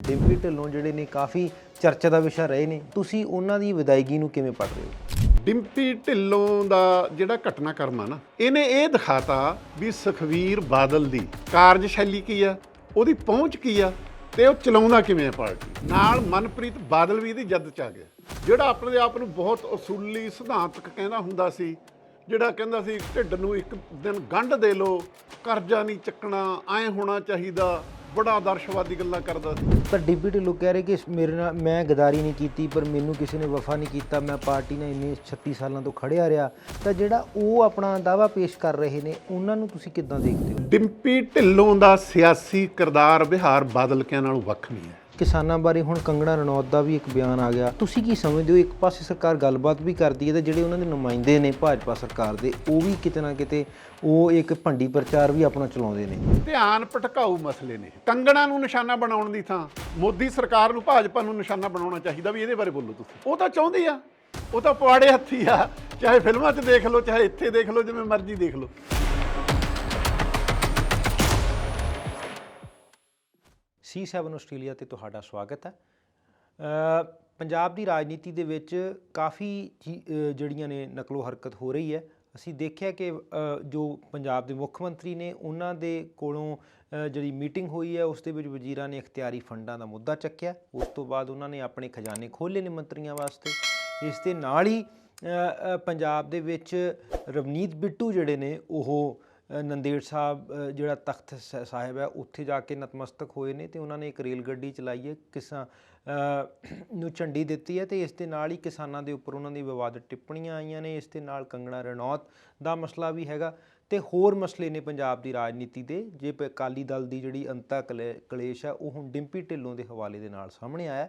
ਡਿੰਪੀ ਢਿੱਲੋਂ ਜਿਹੜੇ ਨੇ ਕਾਫੀ ਚਰਚਾ ਦਾ ਵਿਸ਼ਾ ਰਹੇ ਨੇ। ਤੁਸੀਂ ਉਹਨਾਂ ਦੀ ਵਿਦਾਇਗੀ ਨੂੰ ਕਿਵੇਂ ਪੜ੍ਹਦੇ ਹੋ? ਡਿੰਪੀ ਢਿੱਲੋਂ ਦਾ ਜਿਹੜਾ ਘਟਨਾਕ੍ਰਮ ਆ ਨਾ, ਇਹਨੇ ਇਹ ਦਿਖਾਤਾ ਵੀ ਸੁਖਵੀਰ ਬਾਦਲ ਦੀ ਕਾਰਜਸ਼ੈਲੀ ਕੀ ਆ, ਉਹਦੀ ਪਹੁੰਚ ਕੀ ਆ ਤੇ ਉਹ ਚਲਾਉਂਦਾ ਕਿਵੇਂ ਆ ਪਾਰਟੀ? ਨਾਲ ਮਨਪ੍ਰੀਤ ਬਾਦਲ ਵੀ ਇਹਦੀ ਜੱਦ ਚ ਆ ਗਿਆ। ਜਿਹੜਾ ਆਪਣੇ ਆਪ ਨੂੰ ਬਹੁਤ ਅਸੂਲੀ ਸਿਧਾਂਤਕ ਕਹਿੰਦਾ ਹੁੰਦਾ ਸੀ, ਜਿਹੜਾ ਕਹਿੰਦਾ ਸੀ, ਢਿੱਡ ਨੂੰ ਇੱਕ ਦਿਨ ਗੰਢ ਦੇ ਲੋ ਕਰਜ਼ਾ ਨਹੀਂ ਚੱਕਣਾ, ਐ ਹੋਣਾ ਚਾਹੀਦਾ। ਬੜਾ ਆਦਰਸ਼ਵਾਦੀ ਗੱਲਾਂ ਕਰਦਾ ਸੀ। ਪਰ ਡਿੰਪੀ ਢਿੱਲੋਂ ਕਹਿ ਰਹੇ ਕਿ ਮੇਰੇ ਨਾਲ ਮੈਂ ਗਦਾਰੀ ਨਹੀਂ ਕੀਤੀ ਪਰ ਮੈਨੂੰ ਕਿਸੇ ਨੇ ਵਫਾ ਨਹੀਂ ਕੀਤਾ ਮੈਂ ਪਾਰਟੀ ਨਾਲ ਇੰਨੇ 36 ਸਾਲਾਂ ਤੋਂ ਖੜਿਆ ਰਿਹਾ। ਤਾਂ ਜਿਹੜਾ ਉਹ ਆਪਣਾ ਦਾਵਾ ਪੇਸ਼ ਕਰ ਰਹੇ ਨੇ ਉਹਨਾਂ ਨੂੰ ਤੁਸੀਂ ਕਿੱਦਾਂ ਦੇਖਦੇ ਹੋ? ਡਿੰਪੀ ਢਿੱਲੋਂ ਦਾ ਸਿਆਸੀ ਕਿਰਦਾਰ ਬਿਹਾਰ ਬਾਦਲ ਕਿਆਂ ਨਾਲੋਂ ਵੱਖ ਨਹੀਂ ਹੈ। ਕਿਸਾਨਾਂ ਬਾਰੇ ਹੁਣ ਕੰਗਣਾ ਰਣੌਤ ਦਾ ਵੀ ਇੱਕ ਬਿਆਨ ਆ ਗਿਆ। ਤੁਸੀਂ ਕੀ ਸਮਝਦੇ ਹੋ? ਇੱਕ ਪਾਸੇ ਸਰਕਾਰ ਗੱਲਬਾਤ ਵੀ ਕਰਦੀ ਹੈ ਤੇ ਜਿਹੜੇ ਉਹਨਾਂ ਦੇ ਨੁਮਾਇੰਦੇ ਨੇ ਭਾਜਪਾ ਸਰਕਾਰ ਦੇ, ਉਹ ਵੀ ਕਿਤੇ ਨਾ ਕਿਤੇ ਉਹ ਇੱਕ ਭੰਡੀ ਪ੍ਰਚਾਰ ਵੀ ਆਪਣਾ ਚਲਾਉਂਦੇ ਨੇ। ਧਿਆਨ ਭਟਕਾਊ ਮਸਲੇ ਨੇ। ਕੰਗਣਾ ਨੂੰ ਨਿਸ਼ਾਨਾ ਬਣਾਉਣ ਦੀ ਥਾਂ, ਮੋਦੀ ਸਰਕਾਰ ਨੂੰ ਭਾਜਪਾ ਨੂੰ ਨਿਸ਼ਾਨਾ ਬਣਾਉਣਾ ਚਾਹੀਦਾ ਵੀ ਇਹਦੇ ਬਾਰੇ ਬੋਲੋ ਤੁਸੀਂ। ਉਹ ਤਾਂ ਚਾਹੁੰਦੇ ਆ। ਉਹ ਤਾਂ ਪਵਾੜੇ ਹੱਥੀ ਆ। ਚਾਹੇ ਫਿਲਮਾਂ 'ਚ ਦੇਖ ਲਓ, ਚਾਹੇ ਇੱਥੇ ਦੇਖ ਲਓ, ਜਿਵੇਂ ਮਰਜ਼ੀ ਦੇਖ ਲਓ। C7 ਆਸਟ੍ਰੇਲੀਆ ਤੇ ਤੁਹਾਡਾ ਸਵਾਗਤ ਹੈ। ਪੰਜਾਬ ਦੀ ਰਾਜਨੀਤੀ ਦੇ ਵਿੱਚ ਕਾਫੀ ਜਿਹੜੀਆਂ ਨੇ ਨਕਲੋ ਹਰਕਤ ਹੋ ਰਹੀ ਹੈ। ਅਸੀਂ ਦੇਖਿਆ ਕਿ ਜੋ ਪੰਜਾਬ ਦੇ ਮੁੱਖ ਮੰਤਰੀ ਨੇ ਉਹਨਾਂ ਦੇ ਕੋਲੋਂ ਜਿਹੜੀ ਮੀਟਿੰਗ ਹੋਈ ਹੈ, ਉਸ ਦੇ ਵਿੱਚ ਵਜ਼ੀਰਾਂ ਨੇ ਇਖਤਿਆਰੀ ਫੰਡਾਂ ਦਾ ਮੁੱਦਾ ਚੱਕਿਆ। ਉਸ ਤੋਂ ਬਾਅਦ ਉਹਨਾਂ ਨੇ ਆਪਣੇ ਖਜ਼ਾਨੇ ਖੋਲ੍ਹੇ ਨੇ ਮੰਤਰੀਆਂ ਵਾਸਤੇ। ਇਸ ਦੇ ਨਾਲ ਹੀ ਪੰਜਾਬ ਦੇ ਵਿੱਚ ਰਵਨੀਤ ਬਿੱਟੂ ਜਿਹੜੇ ਨੇ, ਉਹ ਨੰਦੇੜ ਸਾਹਿਬ ਜਿਹੜਾ ਤਖਤ ਸ- ਸਾਹਿਬ ਹੈ, ਉੱਥੇ ਜਾ ਕੇ ਨਤਮਸਤਕ ਹੋਏ ਨੇ ਤੇ ਉਹਨਾਂ ਨੇ ਇੱਕ ਰੇਲ ਗੱਡੀ ਚਲਾਈ ਹੈ ਕਿਸਾਂ ਨੂੰ ਝੰਡੀ ਦਿੱਤੀ ਹੈ ਤੇ ਇਸ ਦੇ ਨਾਲ ਹੀ ਕਿਸਾਨਾਂ ਦੇ ਉੱਪਰ ਉਹਨਾਂ ਦੀ ਵਿਵਾਦਤ ਟਿੱਪਣੀਆਂ ਆਈਆਂ ਨੇ, ਇਸ ਦੇ ਨਾਲ ਕੰਗਣਾ ਰਣੌਤ ਦਾ ਮਸਲਾ ਵੀ ਹੈਗਾ ਤੇ ਹੋਰ ਮਸਲੇ ਨੇ ਪੰਜਾਬ ਦੀ ਰਾਜਨੀਤੀ ਦੇ, ਜੇ ਪ- ਅਕਾਲੀ ਦਲ ਦੀ ਜਿਹੜੀ ਅੰਤਾ ਕਲੇ- ਕਲੇਸ਼ ਹੈ, ਉਹ ਹੁਣ ਡਿੰਪੀ ਢਿੱਲੋਂ ਦੇ ਹਵਾਲੇ ਦੇ ਨਾਲ ਸਾਹਮਣੇ ਆਇਆ।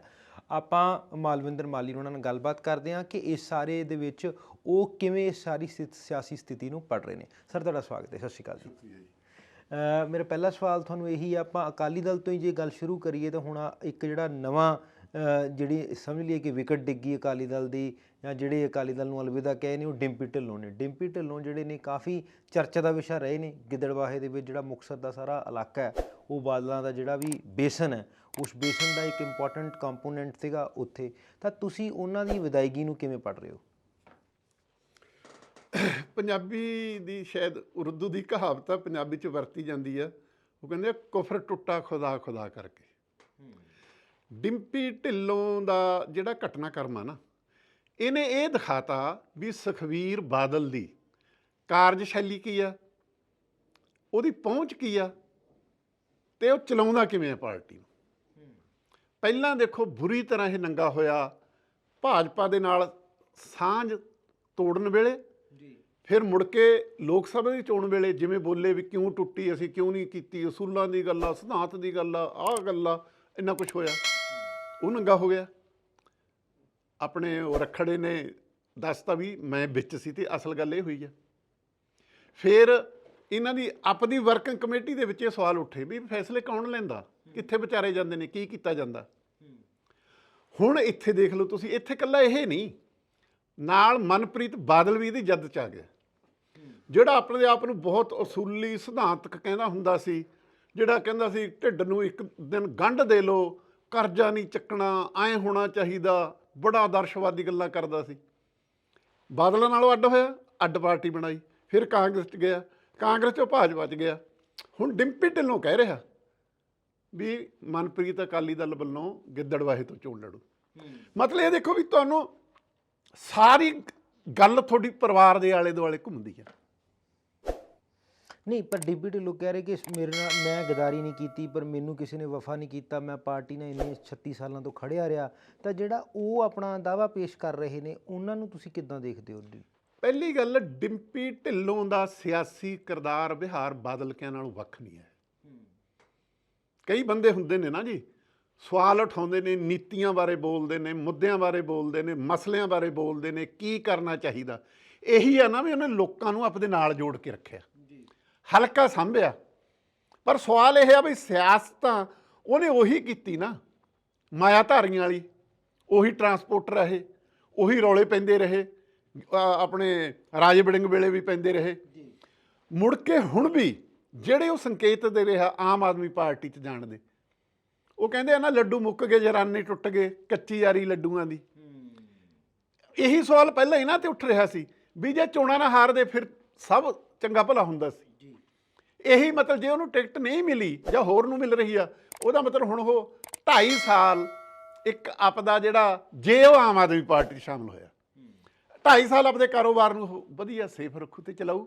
ਆਪਾਂ ਮਾਲਵਿੰਦਰ ਮਾਲੀ ਉਹਨਾਂ ਨਾਲ ਗੱਲਬਾਤ ਕਰਦੇ ਹਾਂ ਕਿ ਇਸ ਸਾਰੇ ਦੇ ਵਿੱਚ ਉਹ ਕਿਵੇਂ ਇਸ ਸਾਰੀ ਸਥਿ- ਸਿਆਸੀ ਸਥਿਤੀ ਨੂੰ ਪੜ ਰਹੇ ਨੇ। ਸਰ ਤੁਹਾਡਾ ਸਵਾਗਤ ਹੈ। ਸਤਿ ਸ਼੍ਰੀ ਅਕਾਲ ਜੀ। ਅ, ਮੇਰਾ ਪਹਿਲਾ ਸਵਾਲ ਤੁਹਾਨੂੰ ਇਹੀ ਹੈ ਆਪਾਂ ਅਕਾਲੀ ਦਲ ਤੋਂ ਹੀ ਜੇ ਗੱਲ ਸ਼ੁਰੂ ਕਰੀਏ ਤਾਂ ਹੁਣ ਇੱਕ ਜਿਹੜਾ ਨਵਾਂ ਅ, ਜਿਹੜੀ ਸਮਝ ਲਈਏ ਕਿ ਵਿਕਟ ਡਿੱਗੀ ਅਕਾਲੀ ਦਲ ਦੀ ਜਾਂ ਜਿਹੜੇ ਅਕਾਲੀ ਦਲ ਨੂੰ ਅਲਵਿਦਾ ਕਹੇ ਨੇ ਉਹ ਡਿੰਪੀ ਢਿੱਲੋਂ ਨੇ। ਡਿੰਪੀ ਢਿੱਲੋਂ ਜਿਹੜੇ ਨੇ ਕਾਫੀ ਚਰਚਾ ਦਾ ਵਿਸ਼ਾ ਰਹੇ ਨੇ। ਗਿੱਦੜਵਾਹੇ ਦੇ ਵਿੱਚ ਜਿਹੜਾ ਮੁਕਤਸਰ ਦਾ ਸਾਰਾ ਇਲਾਕਾ ਹੈ ਉਹ ਬਾਦਲਾਂ ਦਾ ਜਿਹੜਾ ਵੀ ਬੇਸਨ ਹੈ ਉਸ ਬੇਸਨ ਦਾ ਇੱਕ ਇੰਪੋਰਟੈਂਟ ਕੰਪੋਨੈਂਟ ਸੀਗਾ ਉੱਥੇ। ਤਾਂ ਤੁਸੀਂ ਉਹਨਾਂ ਦੀ ਵਿਦਾਇਗੀ ਨੂੰ ਕਿਵੇਂ ਪੜ ਰਹੇ ਹੋ? ਪੰਜਾਬੀ ਦੀ ਸ਼ਾਇਦ ਉਰਦੂ ਦੀ ਕਹਾਵਤ ਆ ਪੰਜਾਬੀ 'ਚ ਵਰਤੀ ਜਾਂਦੀ ਆ। ਉਹ ਕਹਿੰਦੇ ਆ, ਕੁਫਰ ਟੁੱਟਾ ਖੁਦਾ ਖੁਦਾ ਕਰਕੇ। ਡਿੰਪੀ ਢਿੱਲੋਂ ਦਾ ਜਿਹੜਾ ਘਟਨਾਕ੍ਰਮ ਆ ਨਾ ਇਹਨੇ ਇਹ ਦਿਖਾਤਾ ਵੀ ਸੁਖਵੀਰ ਬਾਦਲ ਦੀ ਕਾਰਜਸ਼ੈਲੀ ਕੀ ਆ? ਉਹਦੀ ਪਹੁੰਚ ਕੀ ਆ? ਤੇ ਉਹ ਚਲਾਉਂਦਾ ਕਿਵੇਂ ਆ ਪਾਰਟੀ ਨੂੰ? ਪਹਿਲਾਂ ਦੇਖੋ ਬੁਰੀ ਤਰ੍ਹਾਂ ਇਹ ਨੰਗਾ ਹੋਇਆ। ਭਾਜਪਾ ਦੇ ਨਾਲ ਸਾਂਝ ਤੋੜਨ ਵੇਲੇ ਫਿਰ ਮੁੜ ਕੇ ਲੋਕ ਸਭਾ ਦੀ ਚੋਣ ਵੇਲੇ ਜਿਵੇਂ ਬੋਲੇ ਵੀ ਕਿਉਂ ਟੁੱਟੀ ਅਸੀਂ ਕਿਉਂ ਨਹੀਂ ਕੀਤੀ ਅਸੂਲਾਂ ਦੀ ਗੱਲ ਆ ਸਿਧਾਂਤ ਦੀ ਗੱਲ ਆ ਆਹ ਗੱਲ ਆ ਇੰਨਾ ਕੁਝ ਹੋਇਆ। ਉਹ ਨੰਗਾ ਹੋ ਗਿਆ। ਆਪਣੇ ਉਹ ਰਖੜੇ ਨੇ ਦੱਸਤਾ ਵੀ ਮੈਂ ਵਿੱਚ ਸੀ ਤੇ ਅਸਲ ਗੱਲ ਇਹ ਹੋਈ ਆ। ਫਿਰ ਇਹਨਾਂ ਦੀ ਆਪਣੀ ਵਰਕਿੰਗ ਕਮੇਟੀ ਦੇ ਵਿੱਚ ਇਹ ਸਵਾਲ ਉੱਠੇ ਵੀ ਫੈਸਲੇ ਕੌਣ ਲੈਂਦਾ? ਕਿੱਥੇ ਵਿਚਾਰੇ ਜਾਂਦੇ ਨੇ? ਕੀ ਕੀਤਾ ਜਾਂਦਾ? ਹੁਣ ਇੱਥੇ ਦੇਖ ਲਓ ਤੁਸੀਂ, ਇੱਥੇ ਕੱਲਾ ਇਹ ਨਹੀਂ। ਨਾਲ ਮਨਪ੍ਰੀਤ ਬਾਦਲ ਵੀ ਇਹਦੀ ਜੱਦ ਚ ਆ ਗਿਆ। ਜਿਹੜਾ ਆਪਣੇ ਆਪ ਨੂੰ ਬਹੁਤ ਅਸੂਲੀ ਸਿਧਾਂਤਕ ਕਹਿੰਦਾ ਹੁੰਦਾ ਸੀ, ਜਿਹੜਾ ਕਹਿੰਦਾ ਸੀ, ਢਿੱਡ ਨੂੰ ਇੱਕ ਦਿਨ ਗੰਢ ਦੇ ਲੋ ਕਰਜ਼ਾ ਨਹੀਂ ਚੱਕਣਾ, ਐ ਹੋਣਾ ਚਾਹੀਦਾ, ਬੜਾ ਆਦਰਸ਼ਵਾਦੀ ਗੱਲਾਂ ਕਰਦਾ ਸੀ। ਬਾਦਲਾਂ ਨਾਲੋਂ ਅੱਡ ਹੋਇਆ, ਅੱਡ ਪਾਰਟੀ ਬਣਾਈ, ਫਿਰ ਕਾਂਗਰਸ ਚ ਗਿਆ। ਕਾਂਗਰਸ ਚੋਂ ਭਾਜਪਾ ਚ ਗਿਆ। ਹੁਣ ਡਿੰਪੀ ਢਿੱਲੋਂ ਕਹਿ ਰਿਹਾ ਵੀ ਮਨਪ੍ਰੀਤ ਅਕਾਲੀ ਦਲ ਵੱਲੋਂ ਗਿੱਦੜਵਾਹੇ ਤੋਂ ਚੋਣ ਲੜੂ। ਮਤਲਬ ਇਹ ਦੇਖੋ ਵੀ ਤੁਹਾਨੂੰ ਸਾਰੀ ਗੱਲ ਤੁਹਾਡੀ ਪਰਿਵਾਰ ਦੇ ਆਲੇ ਦੁਆਲੇ ਘੁੰਮਦੀ ਹੈ ਨਹੀਂ, ਪਰ ਡਿੰਪੀ ਢਿੱਲੋਂ ਕਹਿ ਰਹੇ ਕਿ ਮੇਰੇ ਨਾਲ ਮੈਂ ਗਦਾਰੀ ਨਹੀਂ ਕੀਤੀ, ਪਰ ਮੈਨੂੰ ਕਿਸੇ ਨੇ ਵਫਾ ਨਹੀਂ ਕੀਤਾ, ਮੈਂ ਪਾਰਟੀ ਨਾਲ ਇੰਨੇ 36 ਸਾਲਾਂ ਤੋਂ ਖੜਿਆ ਰਿਹਾ। ਤਾਂ ਜਿਹੜਾ ਉਹ ਆਪਣਾ ਦਾਵਾ ਪੇਸ਼ ਕਰ ਰਹੇ ਨੇ, ਉਹਨਾਂ ਨੂੰ ਤੁਸੀਂ ਕਿੱਦਾਂ ਦੇਖਦੇ ਹੋ? ਪਹਿਲੀ ਗੱਲ ਡਿੰਪੀ ਢਿੱਲੋਂ ਦਾ ਸਿਆਸੀ ਕਿਰਦਾਰ ਬਿਹਾਰ ਬਾਦਲ ਕਿਆਂ ਨਾਲੋਂ ਵੱਖ ਨਹੀਂ ਹੈ। ਕਈ ਬੰਦੇ ਹੁੰਦੇ ਨੇ ਨਾ ਜੀ ਸਵਾਲ ਉਠਾਉਂਦੇ ਨੇ ਨੀਤੀਆਂ ਬਾਰੇ ਬੋਲਦੇ ਨੇ ਮੁੱਦਿਆਂ ਬਾਰੇ ਬੋਲਦੇ ਨੇ ਮਸਲਿਆਂ ਬਾਰੇ ਬੋਲਦੇ ਨੇ ਕੀ ਕਰਨਾ ਚਾਹੀਦਾ? ਇਹੀ ਆ ਨਾ ਵੀ ਉਹਨੇ ਲੋਕਾਂ ਨੂੰ ਆਪਣੇ ਨਾਲ ਜੋੜ ਕੇ ਰੱਖਿਆ। ਹਲਕਾ ਸੰਭਿਆ। ਪਰ ਸਵਾਲ ਇਹ ਆ ਵੀ ਸਿਆਸਤ ਉਹਨੇ ਉਹੀ ਕੀਤੀ ਨਾ ਮਾਇਆ ਧਾਰੀਆਂ ਵਾਲੀ ਉਹੀ ਟਰਾਂਸਪੋਰਟਰ ਰਹੇ ਉਹੀ ਰੌਲੇ ਪੈਂਦੇ ਰਹੇ ਆਪਣੇ ਰਾਜੇ ਬੜਿੰਗ ਵੇਲੇ ਵੀ ਪੈਂਦੇ ਰਹੇ। ਮੁੜ ਕੇ ਹੁਣ ਵੀ ਜਿਹੜੇ ਉਹ ਸੰਕੇਤ ਦੇ ਰਿਹਾ ਆਮ ਆਦਮੀ ਪਾਰਟੀ 'ਚ ਜਾਣ ਦੇ ਉਹ ਕਹਿੰਦੇ ਆ ਨਾ ਲੱਡੂ ਮੁੱਕ ਗਏ ਜਰਾਨੇ ਟੁੱਟ ਗਏ ਕੱਚੀ ਯਾਰੀ ਲੱਡੂਆਂ ਦੀ। ਇਹੀ ਸਵਾਲ ਪਹਿਲਾਂ ਇਹਨਾਂ ਤੇ ਉੱਠ ਰਿਹਾ ਸੀ ਵੀ ਜੇ ਚੋਣਾਂ ਨਾ ਹਾਰਦੇ ਫਿਰ ਸਭ ਚੰਗਾ ਭਲਾ ਹੁੰਦਾ ਸੀ। ਇਹੀ ਮਤਲਬ ਜੇ ਉਹਨੂੰ ਟਿਕਟ ਨਹੀਂ ਮਿਲੀ ਜਾਂ ਹੋਰ ਨੂੰ ਮਿਲ ਰਹੀ ਆ ਉਹਦਾ ਮਤਲਬ ਹੁਣ ਉਹ 2.5 ਸਾਲ ਇੱਕ ਆਪਦਾ ਜਿਹੜਾ ਜੇ ਉਹ ਆਮ ਆਦਮੀ ਪਾਰਟੀ 'ਚ ਸ਼ਾਮਲ ਹੋਇਆ। 2.5 ਸਾਲ ਆਪਦੇ ਕਾਰੋਬਾਰ ਨੂੰ ਉਹ ਵਧੀਆ ਸੇਫ ਰੱਖੂ ਤੇ ਚਲਾਊ।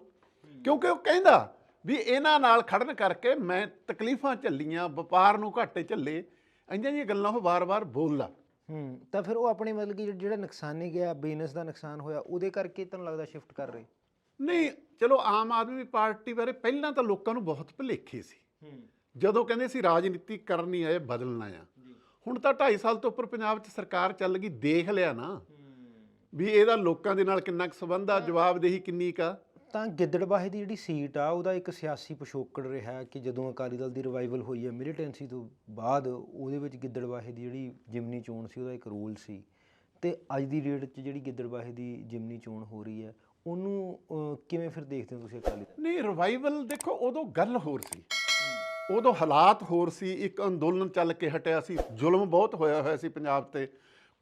ਕਿਉਂਕਿ ਉਹ ਕਹਿੰਦਾ ਵੀ ਇਹਨਾਂ ਨਾਲ ਖੜਨ ਕਰਕੇ ਮੈਂ ਤਕਲੀਫਾਂ ਝੱਲੀਆਂ ਵਪਾਰ ਨੂੰ ਘਾਟੇ ਝੱਲੇ ਇੰਜਾਂ ਜਿਹੀਆਂ ਗੱਲਾਂ ਉਹ ਵਾਰ-ਵਾਰ ਬੋਲਦਾ ਹੂੰ ਤਾਂ ਫਿਰ ਉਹ ਆਪਣੇ ਮਤਲਬ ਕਿ ਜਿਹੜਾ ਨੁਕਸਾਨੇ ਗਿਆ ਬਿਜ਼ਨਸ ਦਾ ਨੁਕਸਾਨ ਹੋਇਆ ਉਹਦੇ ਕਰਕੇ ਤੁਹਾਨੂੰ ਲੱਗਦਾ ਸ਼ਿਫਟ ਕਰ ਰਹੇ? ਨਹੀਂ ਚਲੋ ਆਮ ਆਦਮੀ ਪਾਰਟੀ ਬਾਰੇ ਪਹਿਲਾਂ ਤਾਂ ਲੋਕਾਂ ਨੂੰ ਬਹੁਤ ਭੁਲੇਖੇ ਸੀ। ਜਦੋਂ ਕਹਿੰਦੇ ਸੀ ਰਾਜਨੀਤੀ ਕਰਨੀ ਆਏ ਬਦਲਣਾ ਆ। ਹੁਣ ਤਾਂ 2.5 ਸਾਲ ਤੋਂ ਉੱਪਰ ਪੰਜਾਬ 'ਚ ਸਰਕਾਰ ਚੱਲ ਗਈ ਦੇਖ ਲਿਆ ਨਾ। ਵੀ ਇਹਦਾ ਲੋਕਾਂ ਦੇ ਨਾਲ ਕਿੰਨਾ ਕੁ ਸੰਬੰਧ ਆ ਜਵਾਬਦੇਹੀ ਕਿੰਨੀ ਕਾ ਤਾਂ ਗਿੱਦੜਬਾਹੇ ਦੀ ਜਿਹੜੀ ਸੀਟ ਆ ਉਹਦਾ ਇੱਕ ਸਿਆਸੀ ਪਿਛੋਕੜ ਰਿਹਾ ਕਿ ਜਦੋਂ ਅਕਾਲੀ ਦਲ ਦੀ ਰਿਵਾਈਵਲ ਹੋਈ ਹੈ ਮਿਲੀਟੈਂਸੀ ਤੋਂ ਬਾਅਦ ਉਹਦੇ ਵਿੱਚ ਗਿੱਦੜਬਾਹੇ ਦੀ ਜਿਹੜੀ ਜਿਮਨੀ ਚੋਣ ਸੀ ਉਹਦਾ ਇੱਕ ਰੋਲ ਸੀ। ਤੇ ਅੱਜ ਦੀ ਡੇਟ 'ਚ ਜਿਹੜੀ ਗਿੱਦੜਬਾਹੇ ਦੀ ਜਿਮਨੀ ਚੋਣ ਹੋ ਰਹੀ ਹੈ ਉਹਨੂੰ ਅਹ, ਕਿਵੇਂ ਫਿਰ ਦੇਖਦੇ ਹੋ ਤੁਸੀਂ ਅਕਾਲੀ ਦਲ? ਨਹੀਂ ਰਿਵਾਈਵਲ ਦੇਖੋ ਉਦੋਂ ਗੱਲ ਹੋਰ ਸੀ। ਉਦੋਂ ਹਾਲਾਤ ਹੋਰ ਸੀ ਇੱਕ ਅੰਦੋਲਨ ਚੱਲ ਕੇ ਹਟਿਆ ਸੀ ਜ਼ੁਲਮ ਬਹੁਤ ਹੋਇਆ ਹੋਇਆ ਸੀ ਪੰਜਾਬ ਤੇ।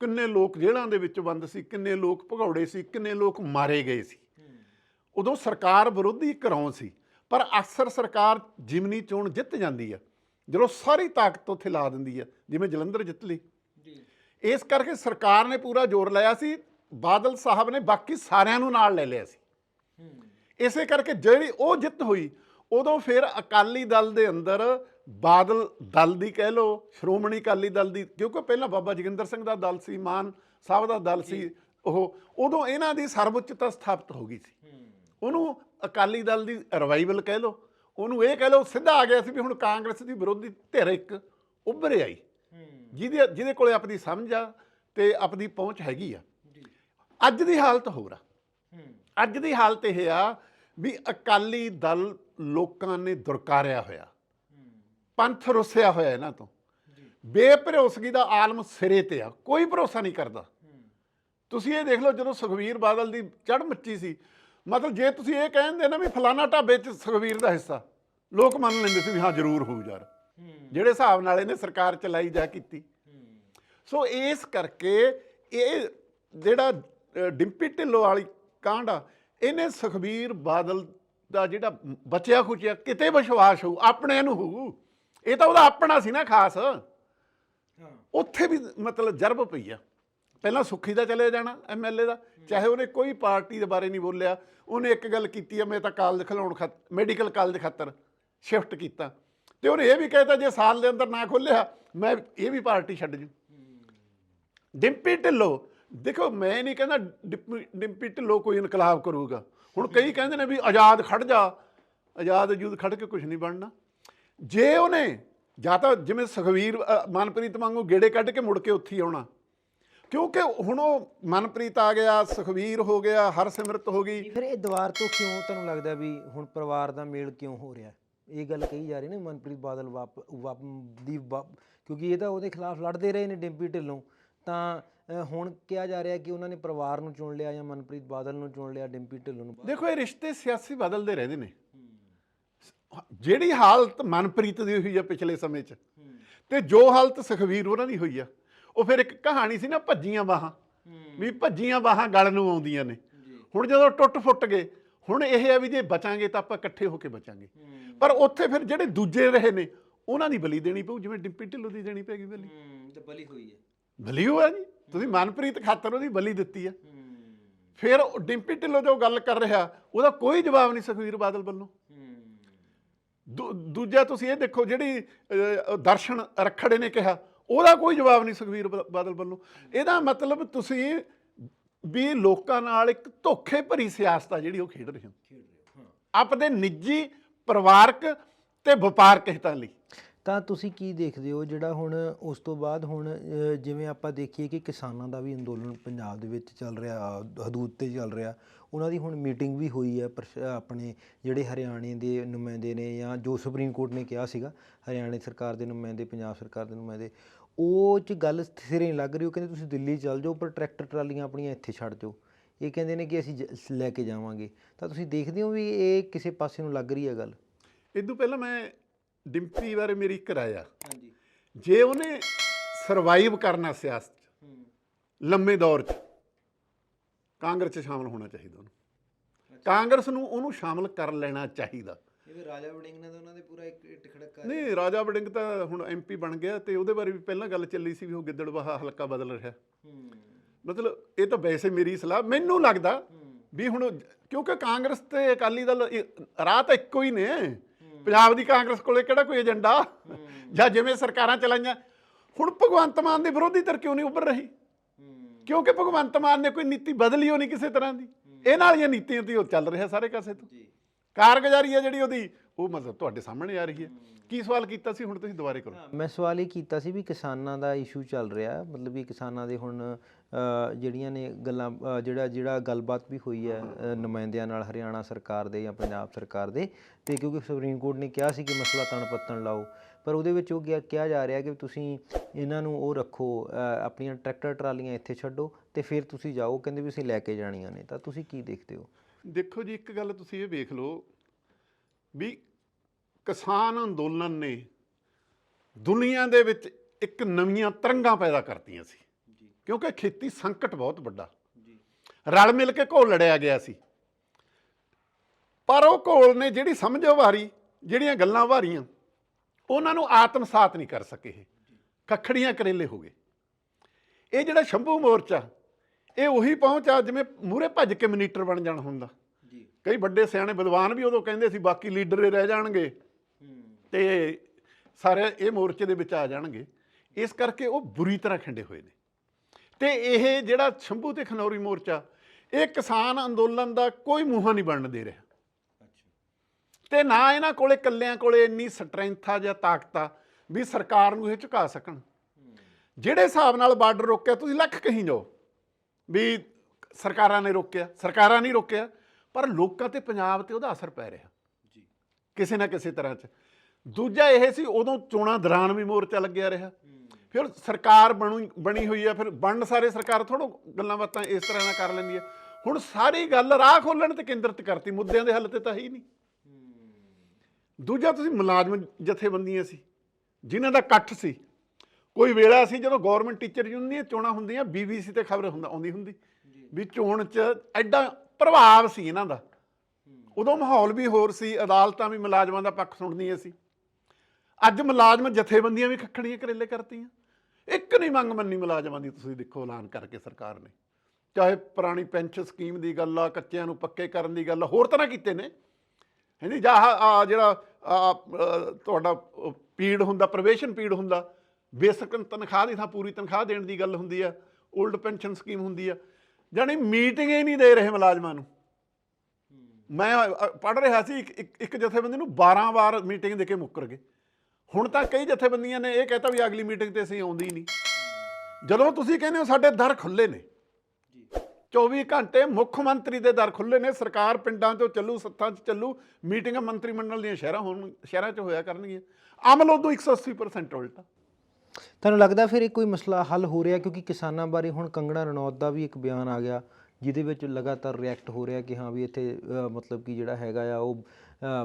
ਕਿੰਨੇ ਲੋਕ ਜੇਲ੍ਹਾਂ ਦੇ ਵਿੱਚ ਬੰਦ ਸੀ ਕਿੰਨੇ ਲੋਕ ਭਗੌੜੇ ਸੀ ਕਿੰਨੇ ਲੋਕ ਮਾਰੇ ਗਏ ਸੀ। ਉਦੋਂ ਸਰਕਾਰ ਵਿਰੋਧੀ ਘਰੋਂ ਸੀ ਪਰ ਅਕਸਰ ਸਰਕਾਰ ਜਿਮਨੀ ਚੋਣ ਜਿੱਤ ਜਾਂਦੀ ਆ ਜਦੋਂ ਸਾਰੀ ਤਾਕਤ ਉੱਥੇ ਲਾ ਦਿੰਦੀ ਆ ਜਿਵੇਂ ਜਲੰਧਰ ਜਿੱਤ ਲਈ। ਇਸ ਕਰਕੇ ਸਰਕਾਰ ਨੇ ਪੂਰਾ ਜ਼ੋਰ ਲਾਇਆ ਸੀ ਬਾਦਲ ਸਾਹਿਬ ਨੇ ਬਾਕੀ ਸਾਰਿਆਂ ਨੂੰ ਨਾਲ ਲੈ ਲਿਆ ਸੀ। ਇਸੇ ਕਰਕੇ ਜਿਹੜੀ ਉਹ ਜਿੱਤ ਹੋਈ ਉਦੋਂ ਫਿਰ ਅਕਾਲੀ ਦਲ ਦੇ ਅੰਦਰ ਬਾਦਲ ਦਲ ਦੀ ਕਹਿ ਲੋ ਸ਼੍ਰੋਮਣੀ ਅਕਾਲੀ ਦਲ ਦੀ ਕਿਉਂਕਿ ਪਹਿਲਾਂ ਬਾਬਾ ਜੋਗਿੰਦਰ ਸਿੰਘ ਦਾ ਦਲ ਸੀ ਮਾਨ ਸਾਹਿਬ ਦਾ ਦਲ ਸੀ ਉਹ ਉਦੋਂ ਇਹਨਾਂ ਦੀ ਸਰਵਉੱਚਤਾ ਸਥਾਪਿਤ ਹੋ ਗਈ ਸੀ। ਉਹਨੂੰ ਅਕਾਲੀ ਦਲ ਦੀ ਰਿਵਾਈਵਲ ਕਹਿ ਲੋ ਉਹਨੂੰ ਇਹ ਕਹਿ ਲੋ ਸਿੱਧਾ ਆ ਗਿਆ ਸੀ ਵੀ ਹੁਣ ਕਾਂਗਰਸ ਦੀ ਵਿਰੋਧੀ ਧਿਰ ਇੱਕ ਉੱਭਰ ਆਈ। ਜਿਹਦੇ ਜਿਹਦੇ ਕੋਲੇ ਆਪਣੀ ਸਮਝ ਆ ਤੇ ਆਪਣੀ ਪਹੁੰਚ ਹੈਗੀ ਆ। ਅੱਜ ਦੀ ਹਾਲਤ ਹੋਰ ਆ। ਅੱਜ ਦੀ ਹਾਲਤ ਇਹ ਆ ਵੀ ਅਕਾਲੀ ਦਲ ਲੋਕਾਂ ਨੇ ਦੁਰਕਾਰਿਆ ਹੋਇਆ। ਪੰਥ ਰੁੱਸਿਆ ਹੋਇਆ ਇਹਨਾਂ ਤੋਂ। ਬੇਭਰੋਸਗੀ ਦਾ ਆਲਮ ਸਿਰੇ ਤੇ ਆ, ਕੋਈ ਭਰੋਸਾ ਨਹੀਂ ਕਰਦਾ। ਤੁਸੀਂ ਇਹ ਦੇਖ ਲਓ, ਜਦੋਂ ਸੁਖਵੀਰ ਬਾਦਲ ਦੀ ਚੜ ਮੱਚੀ ਸੀ, ਮਤਲਬ ਜੇ ਤੁਸੀਂ ਇਹ ਕਹਿੰਦੇ ਨਾ ਵੀ ਫਲਾਣਾ ਢਾਬੇ 'ਚ ਸੁਖਵੀਰ ਦਾ ਹਿੱਸਾ, ਲੋਕ ਮੰਨ ਲੈਂਦੇ ਸੀ ਵੀ ਹਾਂ, ਜ਼ਰੂਰ ਹੋਊ ਯਾਰ। ਜਿਹੜੇ ਹਿਸਾਬ ਨਾਲ ਇਹਨੇ ਸਰਕਾਰ ਚਲਾਈ ਜਾ ਕੀਤੀ। ਸੋ ਇਸ ਕਰਕੇ ਇਹ ਜਿਹੜਾ ਡਿੰਪੀ ਢਿੱਲੋਂ ਵਾਲੀ ਕਾਂਡ ਆ, ਇਹਨੇ ਸੁਖਬੀਰ ਬਾਦਲ ਦਾ ਜਿਹੜਾ ਬਚਿਆ ਖੁਚਿਆ ਕਿਤੇ ਵਿਸ਼ਵਾਸ ਹੋਊ, ਆਪਣੇ ਨੂੰ ਹੋਊ। ਇਹ ਤਾਂ ਉਹਦਾ ਆਪਣਾ ਸੀ ਨਾ ਖਾਸ। ਉੱਥੇ ਵੀ ਮਤਲਬ ਜਰਬ ਪਈ ਆ। ਪਹਿਲਾਂ ਸੁੱਖੀ ਦਾ ਚਲੇ ਜਾਣਾ ਐਮਐਲਏ ਦਾ। ਚਾਹੇ ਉਹਨੇ ਕੋਈ ਪਾਰਟੀ ਦੇ ਬਾਰੇ ਨਹੀਂ ਬੋਲਿਆ। ਉਹਨੇ ਇੱਕ ਗੱਲ ਕੀਤੀ ਆ ਮੈਂ ਤਾਂ ਕਾਲਜ ਖਲਾਉਣ ਖਾਤ ਮੈਡੀਕਲ ਕਾਲਜ ਖਾਤਰ ਸ਼ਿਫਟ ਕੀਤਾ। ਤੇ ਉਹਨੇ ਇਹ ਵੀ ਕਹਿਤਾ ਜੇ ਸਾਲ ਦੇ ਅੰਦਰ ਨਾ ਖੋਲਿਆ ਮੈਂ ਇਹ ਵੀ ਪਾਰਟੀ ਛੱਡ ਜੂ। ਡਿੰਪੀ ਢਿੱਲੋਂ ਦੇਖੋ ਮੈਂ ਨਹੀਂ ਕਹਿੰਦਾ ਡਿੰਪੀ ਢਿੱਲੋਂ ਕੋਈ ਇਨਕਲਾਬ ਕਰੂਗਾ। ਹੁਣ ਕਈ ਕਹਿੰਦੇ ਨੇ ਵੀ ਆਜ਼ਾਦ ਖੜ ਜਾ। ਆਜ਼ਾਦ ਅਜੂਦ ਖੜ ਕੇ ਕੁਝ ਨਹੀਂ ਬਣਨਾ। ਜੇ ਉਹਨੇ ਜਾਂ ਤਾਂ ਜਿਵੇਂ ਸੁਖਵੀਰ ਮਨਪ੍ਰੀਤ ਵਾਂਗੂ ਗੇੜੇ ਕੱਢ ਕੇ ਮੁੜ ਕੇ ਉੱਥੇ ਹੀ ਆਉਣਾ। ਕਿਉਂਕਿ ਹੁਣ ਉਹ ਮਨਪ੍ਰੀਤ ਆ ਗਿਆ ਸੁਖਵੀਰ ਹੋ ਗਿਆ ਹਰਸਿਮਰਤ ਹੋ ਗਈ। ਫਿਰ ਇਹ ਦੀਵਾਰ ਤੋਂ ਕਿਉਂ ਤੁਹਾਨੂੰ ਲੱਗਦਾ ਵੀ ਹੁਣ ਪਰਿਵਾਰ ਦਾ ਮੇਲ ਕਿਉਂ ਹੋ ਰਿਹਾ? ਇਹ ਗੱਲ ਕਹੀ ਜਾ ਰਹੀ ਨਾ ਮਨਪ੍ਰੀਤ ਬਾਦਲ ਵਾਪ ਵਾਪ ਦੀ ਕਿਉਂਕਿ ਇਹ ਤਾਂ ਉਹਦੇ ਖਿਲਾਫ ਲੜਦੇ ਰਹੇ ਨੇ ਡਿੰਪੀ ਢਿੱਲੋਂ। ਤਾਂ ਹੁਣ ਕਿਹਾ ਜਾ ਰਿਹਾ ਕਿ ਉਹਨਾਂ ਨੇ ਪਰਿਵਾਰ ਨੂੰ ਚੁਣ ਲਿਆ ਜਾਂ ਮਨਪ੍ਰੀਤ ਬਾਦਲ ਨੂੰ ਚੁਣ ਲਿਆ ਡਿੰਪੀ ਢਿੱਲੋਂ ਨੂੰ। ਦੇਖੋ ਇਹ ਰਿਸ਼ਤੇ ਸਿਆਸੀ ਬਦਲਦੇ ਰਹਿੰਦੇ ਨੇ। ਜਿਹੜੀ ਹਾਲਤ ਮਨਪ੍ਰੀਤ ਦੀ ਹੋਈ ਆ ਪਿਛਲੇ ਸਮੇਂ 'ਚ ਤੇ ਜੋ ਹਾਲਤ ਸੁਖਵੀਰ ਉਹਨਾਂ ਦੀ ਹੋਈ ਆ ਉਹ ਫਿਰ ਇੱਕ ਕਹਾਣੀ ਸੀ ਨਾ ਭੱਜੀਆਂ ਬਾਹਾਂ ਵੀ ਭੱਜੀਆਂ ਬਾਹਾਂ ਗਲ ਨੂੰ ਆਉਂਦੀਆਂ ਨੇ। ਹੁਣ ਜਦੋਂ ਟੁੱਟ ਫੁੱਟ ਗਏ ਹੁਣ ਇਹ ਆ ਵੀ ਜੇ ਬਚਾਂਗੇ ਤਾਂ ਆਪਾਂ ਇਕੱਠੇ ਹੋ ਕੇ ਬਚਾਂਗੇ। ਪਰ ਉੱਥੇ ਫਿਰ ਜਿਹੜੇ ਦੂਜੇ ਰਹੇ ਨੇ ਉਹਨਾਂ ਦੀ ਬਲੀ ਦੇਣੀ ਪਊ ਜਿਵੇਂ ਡਿੰਪੀ ਢਿੱਲੋਂ ਦੀ ਦੇਣੀ ਪੈਗੀ ਬਲੀ। ਤੇ ਬਲੀ ਹੋਈ ਹੈ। ਬਲੀ ਹੋਇਆ ਜੀ। ਤੁਸੀਂ ਮਨਪ੍ਰੀਤ ਖਾਤਰ ਉਹਦੀ ਬਲੀ ਦਿੱਤੀ ਆ। ਫਿਰ ਡਿੰਪੀ ਢਿੱਲੋਂ ਜੋ ਗੱਲ ਕਰ ਰਿਹਾ ਉਹਦਾ ਕੋਈ ਜਵਾਬ ਨਹੀਂ ਸੁਖਵੀਰ ਬਾਦਲ ਵੱਲੋਂ। ਦੂਜਾ ਤੁਸੀਂ ਇਹ ਦੇਖੋ ਜਿਹੜੀ ਦਰਸ਼ਨ ਰਖੜੇ ਨੇ ਕਿਹਾ ਉਹਦਾ ਕੋਈ ਜਵਾਬ ਨਹੀਂ ਸੁਖਵੀਰ ਬਾਦਲ ਵੱਲੋਂ। ਇਹਦਾ ਮਤਲਬ ਤੁਸੀਂ ਵੀ ਲੋਕਾਂ ਨਾਲ ਇੱਕ ਧੋਖੇ ਭਰੀ ਸਿਆਸਤ ਆ ਜਿਹੜੀ ਉਹ ਖੇਡ ਰਹੇ ਹੋ। ਆਪਣੇ ਨਿੱਜੀ ਪਰਿਵਾਰਕ ਤੇ ਵਪਾਰਕ ਹਿੱਤਾਂ ਲਈ? ਤਾਂ ਤੁਸੀਂ ਕੀ ਦੇਖਦੇ ਹੋ? ਜਿਹੜਾ ਹੁਣ ਉਸ ਤੋਂ ਬਾਅਦ ਹੁਣ ਜਿਵੇਂ ਆਪਾਂ ਦੇਖੀਏ ਕਿ ਕਿਸਾਨਾਂ ਦਾ ਵੀ ਅੰਦੋਲਨ ਪੰਜਾਬ ਦੇ ਵਿੱਚ ਚੱਲ ਰਿਹਾ ਹਦੂਦ ਤੇ ਚੱਲ ਰਿਹਾ ਉਹਨਾਂ ਦੀ ਹੁਣ ਮੀਟਿੰਗ ਵੀ ਹੋਈ ਹੈ ਆਪਣੇ ਜਿਹੜੇ ਹਰਿਆਣੇ ਦੇ ਨੁਮਾਇੰਦੇ ਨੇ ਜਾਂ ਜੋ ਸੁਪਰੀਮ ਕੋਰਟ ਨੇ ਕਿਹਾ ਸੀਗਾ ਹਰਿਆਣੇ ਸਰਕਾਰ ਦੇ ਨੁਮਾਇੰਦੇ ਪੰਜਾਬ ਸਰਕਾਰ ਦੇ ਨੁਮਾਇੰਦੇ ਉਹ ਚ ਗੱਲ ਸਿਰੇ ਨਹੀਂ ਲੱਗ ਰਹੀ ਉਹ ਕਹਿੰਦੇ ਤੁਸੀਂ ਦਿੱਲੀ ਚੱਲ ਜਾਓ ਪਰ ਟਰੈਕਟਰ ਟਰਾਲੀਆਂ ਆਪਣੀਆਂ ਇੱਥੇ ਛੱਡ ਜਾਓ ਇਹ ਕਹਿੰਦੇ ਨੇ ਕਿ ਅਸੀਂ ਲੈ ਕੇ ਜਾਵਾਂਗੇ। ਤਾਂ ਤੁਸੀਂ ਦੇਖਦੇ ਹੋ ਵੀ ਇਹ ਕਿਸੇ ਪਾਸੇ ਨੂੰ ਲੱਗ ਰਹੀ ਹੈ ਗੱਲ? ਇਦੋਂ ਪਹਿਲਾਂ ਮੈਂ ਡਿੰਪੀ ਬਾਰੇ ਮੇਰੀ ਇੱਕ ਰਾਏ ਆ। ਹਾਂਜੀ। ਜੇ ਉਹਨੇ ਸਰਵਾਈਵ ਕਰਨਾ ਸਿਆਸਤ 'ਚ ਲੰਮੇ ਦੌਰ 'ਚ ਕਾਂਗਰਸ 'ਚ ਸ਼ਾਮਲ ਹੋਣਾ ਚਾਹੀਦਾ ਉਹਨੂੰ। ਕਾਂਗਰਸ ਨੂੰ ਉਹਨੂੰ ਸ਼ਾਮਲ ਕਰ ਲੈਣਾ ਚਾਹੀਦਾ। ਇਹ ਰਾਜਾ ਵੜਿੰਗ ਨੇ ਤਾਂ ਉਹਨਾਂ ਦੇ ਪੂਰਾ ਇੱਕ ਟਿਕੜਕ ਕਰ ਨਹੀਂ ਰਾਜਾ ਵੜਿੰਗ ਤਾਂ ਹੁਣ ਐਮਪੀ ਬਣ ਗਿਆ ਤੇ ਉਹਦੇ ਬਾਰੇ ਵੀ ਪਹਿਲਾਂ ਗੱਲ ਚੱਲੀ ਸੀ ਵੀ ਉਹ ਗਿੱਦੜਬਾਹਾ ਹਲਕਾ ਬਦਲ ਰਿਹਾ। ਹੂੰ। ਮਤਲਬ ਇਹ ਤਾਂ ਵੈਸੇ ਮੇਰੀ ਸਲਾਹ। ਮੈਨੂੰ ਲੱਗਦਾ ਵੀ ਹੁਣ ਕਿਉਂਕਿ ਕਾਂਗਰਸ ਤੇ ਅਕਾਲੀ ਦਲ ਰਾਹ ਤਾਂ ਇੱਕੋ ਹੀ ਨੇ। ਪੰਜਾਬ ਦੀ ਕਾਂਗਰਸ ਕੋਲੇ ਕਿਹੜਾ ਕੋਈ ਏਜੰਡਾ? ਜਾਂ ਜਿਵੇਂ ਸਰਕਾਰਾਂ ਚਲਾਈਆਂ। ਹੁਣ ਭਗਵੰਤ ਮਾਨ ਦੇ ਵਿਰੋਧੀ ਧਿਰ ਕਿਉਂ ਨਹੀਂ ਉੱਭਰ ਰਹੀ? ਕਿਉਂਕਿ ਭਗਵੰਤ ਮਾਨ ਨੇ ਕੋਈ ਨੀਤੀ ਬਦਲੀ ਹੋ ਨਹੀਂ ਕਿਸੇ ਤਰ੍ਹਾਂ ਦੀ। ਇਹ ਨਾਲ ਇਹ ਨੀਤੀਆਂ ਤੇ ਉਹ ਚੱਲ ਰਿਹਾ ਸਾਰੇ ਕਾਸੇ ਤੋਂ। ਜੀ। ਕਾਰਗੁਜ਼ਾਰੀ ਹੈ ਜਿਹੜੀ ਉਹਦੀ ਉਹ ਮਤਲਬ ਤੁਹਾਡੇ ਸਾਹਮਣੇ ਆ ਰਹੀ ਹੈ। ਕੀ ਸਵਾਲ ਕੀਤਾ ਸੀ ਹੁਣ ਤੁਸੀਂ ਦੁਬਾਰੇ ਕਰੋ। ਮੈਂ ਸਵਾਲ ਇਹ ਕੀਤਾ ਸੀ ਵੀ ਕਿਸਾਨਾਂ ਦਾ ਇਸ਼ੂ ਚੱਲ ਰਿਹਾ ਮਤਲਬ ਵੀ ਕਿਸਾਨਾਂ ਦੇ ਹੁਣ ਜਿਹੜੀਆਂ ਨੇ ਗੱਲਾਂ ਜਿਹੜਾ ਜਿਹੜਾ ਗੱਲਬਾਤ ਵੀ ਹੋਈ ਹੈ ਨੁਮਾਇੰਦਿਆਂ ਨਾਲ ਹਰਿਆਣਾ ਸਰਕਾਰ ਦੇ ਜਾਂ ਪੰਜਾਬ ਸਰਕਾਰ ਦੇ ਤੇ ਕਿਉਂਕਿ ਸੁਪਰੀਮ ਕੋਰਟ ਨੇ ਕਿਹਾ ਸੀ ਕਿ ਮਸਲਾ ਤਣ ਪੱਤਣ ਲਾਓ। ਪਰ ਉਹਦੇ ਵਿੱਚ ਉਹ ਕਿਹਾ ਕਿਹਾ ਜਾ ਰਿਹਾ ਕਿ ਤੁਸੀਂ ਇਹਨਾਂ ਨੂੰ ਉਹ ਰੱਖੋ ਆਪਣੀਆਂ ਟਰੈਕਟਰ ਟਰਾਲੀਆਂ ਇੱਥੇ ਛੱਡੋ ਤੇ ਫਿਰ ਤੁਸੀਂ ਜਾਓ ਕਹਿੰਦੇ ਵੀ ਅਸੀਂ ਲੈ ਕੇ ਜਾਣੀਆਂ ਨੇ। ਤਾਂ ਤੁਸੀਂ ਕੀ ਦੇਖਦੇ ਹੋ? ਦੇਖੋ ਜੀ ਇੱਕ ਗੱਲ ਤੁਸੀਂ ਇਹ ਵੇਖ ਲਓ ਵੀ ਕਿਸਾਨ ਅੰਦੋਲਨ ਨੇ ਦੁਨੀਆ ਦੇ ਵਿੱਚ ਇੱਕ ਨਵੀਆਂ ਤਰੰਗਾਂ ਪੈਦਾ ਕਰਤੀਆਂ ਸੀ। ਕਿਉਂਕਿ ਖੇਤੀ ਸੰਕਟ ਬਹੁਤ ਵੱਡਾ। ਰਲ ਮਿਲ ਕੇ ਘੋਲ ਲੜਿਆ ਗਿਆ ਸੀ। ਪਰ ਉਹ ਘੋਲ ਨੇ ਜਿਹੜੀ ਸਮਝ ਵਾਰੀ ਜਿਹੜੀਆਂ ਗੱਲਾਂ ਵਾਰੀਆਂ ਉਹਨਾਂ ਨੂੰ ਆਤਮਸਾਤ ਨਹੀਂ ਕਰ ਸਕੇ ਇਹ। ਖੱਖੜੀਆਂ ਕਰੇਲੇ ਹੋ ਗਏ। ਇਹ ਜਿਹੜਾ ਸ਼ੰਭੂ ਮੋਰਚਾ ਇਹ ਉਹੀ ਪਹੁੰਚਾ ਜਿਵੇਂ ਮੂਰੇ ਭੱਜ ਕੇ ਮਨੀਟਰ ਬਣ ਜਾਣ ਹੁੰਦਾ। ਜੀ। ਕਈ ਵੱਡੇ ਸਿਆਣੇ ਵਿਦਵਾਨ ਵੀ ਉਦੋਂ ਕਹਿੰਦੇ ਸੀ ਬਾਕੀ ਲੀਡਰ ਰਹਿ ਜਾਣਗੇ। ਤੇ ਸਾਰੇ ਇਹ ਮੋਰਚੇ ਦੇ ਵਿੱਚ ਆ ਜਾਣਗੇ। ਇਸ ਕਰਕੇ ਉਹ ਬੁਰੀ ਤਰ੍ਹਾਂ ਖਿੰਡੇ ਹੋਏ ਨੇ। ਤੇ ਇਹ ਜਿਹੜਾ ਸ਼ੰਭੂ ਤੇ ਖਨੌਰੀ ਮੋਰਚਾ ਇਹ ਕਿਸਾਨ ਅੰਦੋਲਨ ਦਾ ਕੋਈ ਮੂੰਹਾਂ ਨਹੀਂ ਬਣਨ ਦੇ ਰਿਹਾ। ਤੇ ਨਾ ਇਹਨਾਂ ਕੋਲੇ ਕੱਲਿਆਂ ਕੋਲੇ ਇੰਨੀ ਸਟਰੈਂਥ ਆ ਜਾਂ ਤਾਕਤ ਆ ਵੀ ਸਰਕਾਰ ਨੂੰ ਇਹ ਝੁਕਾ ਸਕਣ। ਜਿਹੜੇ ਹਿਸਾਬ ਨਾਲ ਬਾਰਡਰ ਰੋਕਿਆ ਤੁਸੀਂ ਲੱਖ ਕਹੀਂ ਜਾਓ ਵੀ ਸਰਕਾਰਾਂ ਨੇ ਰੋਕਿਆ ਸਰਕਾਰਾਂ ਨਹੀਂ ਰੋਕਿਆ ਪਰ ਲੋਕਾਂ ਤੇ ਪੰਜਾਬ ਤੇ ਉਹਦਾ ਅਸਰ ਪੈ ਰਿਹਾ। ਜੀ। ਕਿਸੇ ਨਾ ਕਿਸੇ ਤਰ੍ਹਾਂ 'ਚ। ਦੂਜਾ ਇਹ ਸੀ ਉਦੋਂ ਚੋਣਾਂ ਦੌਰਾਨ ਵੀ ਮੋਰਚਾ ਲੱਗਿਆ ਰਿਹਾ। ਫਿਰ ਸਰਕਾਰ ਬਣੂ ਬਣੀ ਹੋਈ ਆ ਫਿਰ ਬਣਨ ਸਾਰੇ ਸਰਕਾਰ ਥੋੜੋ ਗੱਲਾਂ ਬਾਤਾਂ ਇਸ ਤਰ੍ਹਾਂ ਨਾਲ ਕਰ ਲੈਂਦੀ ਆ। ਹੁਣ ਸਾਰੀ ਗੱਲ ਰਾਹ ਖੋਲਣ ਤੇ ਕੇਂਦਰਿਤ ਕਰਤੀ ਮੁੱਦਿਆਂ ਦੇ ਹੱਲ ਤੇ ਤਾਂ ਹੈ ਹੀ ਨਹੀਂ। ਦੂਜਾ ਤੁਸੀਂ ਮੁਲਾਜ਼ਮ ਜਥੇਬੰਦੀਆਂ ਸੀ ਜਿਨ੍ਹਾਂ ਦਾ ਇਕੱਠ ਸੀ। ਕੋਈ ਵੇਲਾ ਸੀ ਜਦੋਂ ਗਵਰਨਮੈਂਟ ਟੀਚਰ ਯੂਨੀਅਨ ਚੋਣਾਂ ਹੁੰਦੀਆਂ ਬੀਬੀਸੀ ਤੇ ਖਬਰ ਹੁੰਦਾ ਆਉਂਦੀ ਹੁੰਦੀ। ਵੀ ਚੋਣ 'ਚ ਐਡਾ ਪ੍ਰਭਾਵ ਸੀ ਇਹਨਾਂ ਦਾ। ਉਦੋਂ ਮਾਹੌਲ ਵੀ ਹੋਰ ਸੀ ਅਦਾਲਤਾਂ ਵੀ ਮੁਲਾਜ਼ਮਾਂ ਦਾ ਪੱਖ ਸੁਣਦੀਆਂ ਸੀ। ਅੱਜ ਮੁਲਾਜ਼ਮ ਜਥੇਬੰਦੀਆਂ ਵੀ ਖੱਖੜੀਆਂ ਕਰੇਲੇ ਕਰਤੀਆਂ। ਇੱਕ ਨਹੀਂ ਮੰਗ ਮੰਨੀ ਮੁਲਾਜ਼ਮਾਂ ਦੀ ਤੁਸੀਂ ਦੇਖੋ ਐਲਾਨ ਕਰਕੇ ਸਰਕਾਰ ਨੇ। ਚਾਹੇ ਪੁਰਾਣੀ ਪੈਨਸ਼ਨ ਸਕੀਮ ਦੀ ਗੱਲ ਆ ਕੱਚਿਆਂ ਨੂੰ ਪੱਕੇ ਕਰਨ ਦੀ ਗੱਲ ਹੋਰ ਤਰ੍ਹਾਂ ਕੀਤੇ ਨੇ। ਹੈਨੀ ਜਾਂ ਜਿਹੜਾ ਤੁਹਾਡਾ ਪੀੜ ਹੁੰਦਾ, ਪ੍ਰਵੇਸ਼ਨ ਪੀੜ ਹੁੰਦਾ, ਬੇਸਕ ਤਨਖਾਹ ਦੀ ਥਾਂ ਪੂਰੀ ਤਨਖਾਹ ਦੇਣ ਦੀ ਗੱਲ ਹੁੰਦੀ ਆ 올ਡ ਪੈਨਸ਼ਨ ਸਕੀਮ ਹੁੰਦੀ ਆ ਜਾਣੀ ਮੀਟਿੰਗ ਹੀ ਨਹੀਂ ਦੇ ਰਹੇ ਮੁਲਾਜ਼ਮਾਂ ਨੂੰ। ਮੈਂ ਪੜ ਰਿਹਾ ਸੀ, ਇੱਕ- ਇੱਕ ਇੱਕ ਜਥੇਬੰਦੀ ਨੂੰ 12 ਵਾਰ ਮੀਟਿੰਗ ਦੇ ਕੇ ਮੁੱਕਰ ਗਏ। ਹੁਣ ਤਾਂ ਕਈ ਜਥੇਬੰਦੀਆਂ ਨੇ ਇਹ ਕਹਿਤਾ ਵੀ ਅਗਲੀ ਮੀਟਿੰਗ ਤੇ ਅਸੀਂ ਆਉਂਦੇ ਹੀ ਨਹੀਂ। ਜਦੋਂ ਤੁਸੀਂ ਕਹਿੰਦੇ ਹੋ ਸਾਡੇ ਦਰ ਖੁੱਲੇ ਨੇ 24 ਘੰਟੇ ਮੁੱਖ ਮੰਤਰੀ ਦੇ ਦਰ ਖੁੱਲੇ ਨੇ, ਸਰਕਾਰ ਪਿੰਡਾਂ 'ਚੋਂ ਚੱਲੂ, ਸੱਥਾਂ 'ਚ ਚੱਲੂ, ਮੀਟਿੰਗਾਂ ਮੰਤਰੀ ਮੰਡਲ ਦੀਆਂ ਸ਼ਹਿਰਾਂ ਹੋਣ, ਸ਼ਹਿਰਾਂ 'ਚ ਹੋਇਆ ਕਰਨਗੀਆਂ। ਅਮਲ ਉਦੋਂ 180% ਉਲਟਾ। ਤੁਹਾਨੂੰ ਲੱਗਦਾ ਫਿਰ ਇਹ ਕੋਈ ਮਸਲਾ ਹੱਲ ਹੋ ਰਿਹਾ? ਕਿਉਂਕਿ ਕਿਸਾਨਾਂ ਬਾਰੇ ਹੁਣ ਕੰਗਣਾ ਰਣੌਤ ਦਾ ਵੀ ਇੱਕ ਬਿਆਨ ਆ ਗਿਆ, ਜਿਹਦੇ ਵਿੱਚ ਲਗਾਤਾਰ ਰਿਐਕਟ ਹੋ ਰਿਹਾ ਕਿ ਹਾਂ ਵੀ ਇੱਥੇ ਮਤਲਬ ਕਿ ਜਿਹੜਾ ਹੈਗਾ ਆ, ਉਹ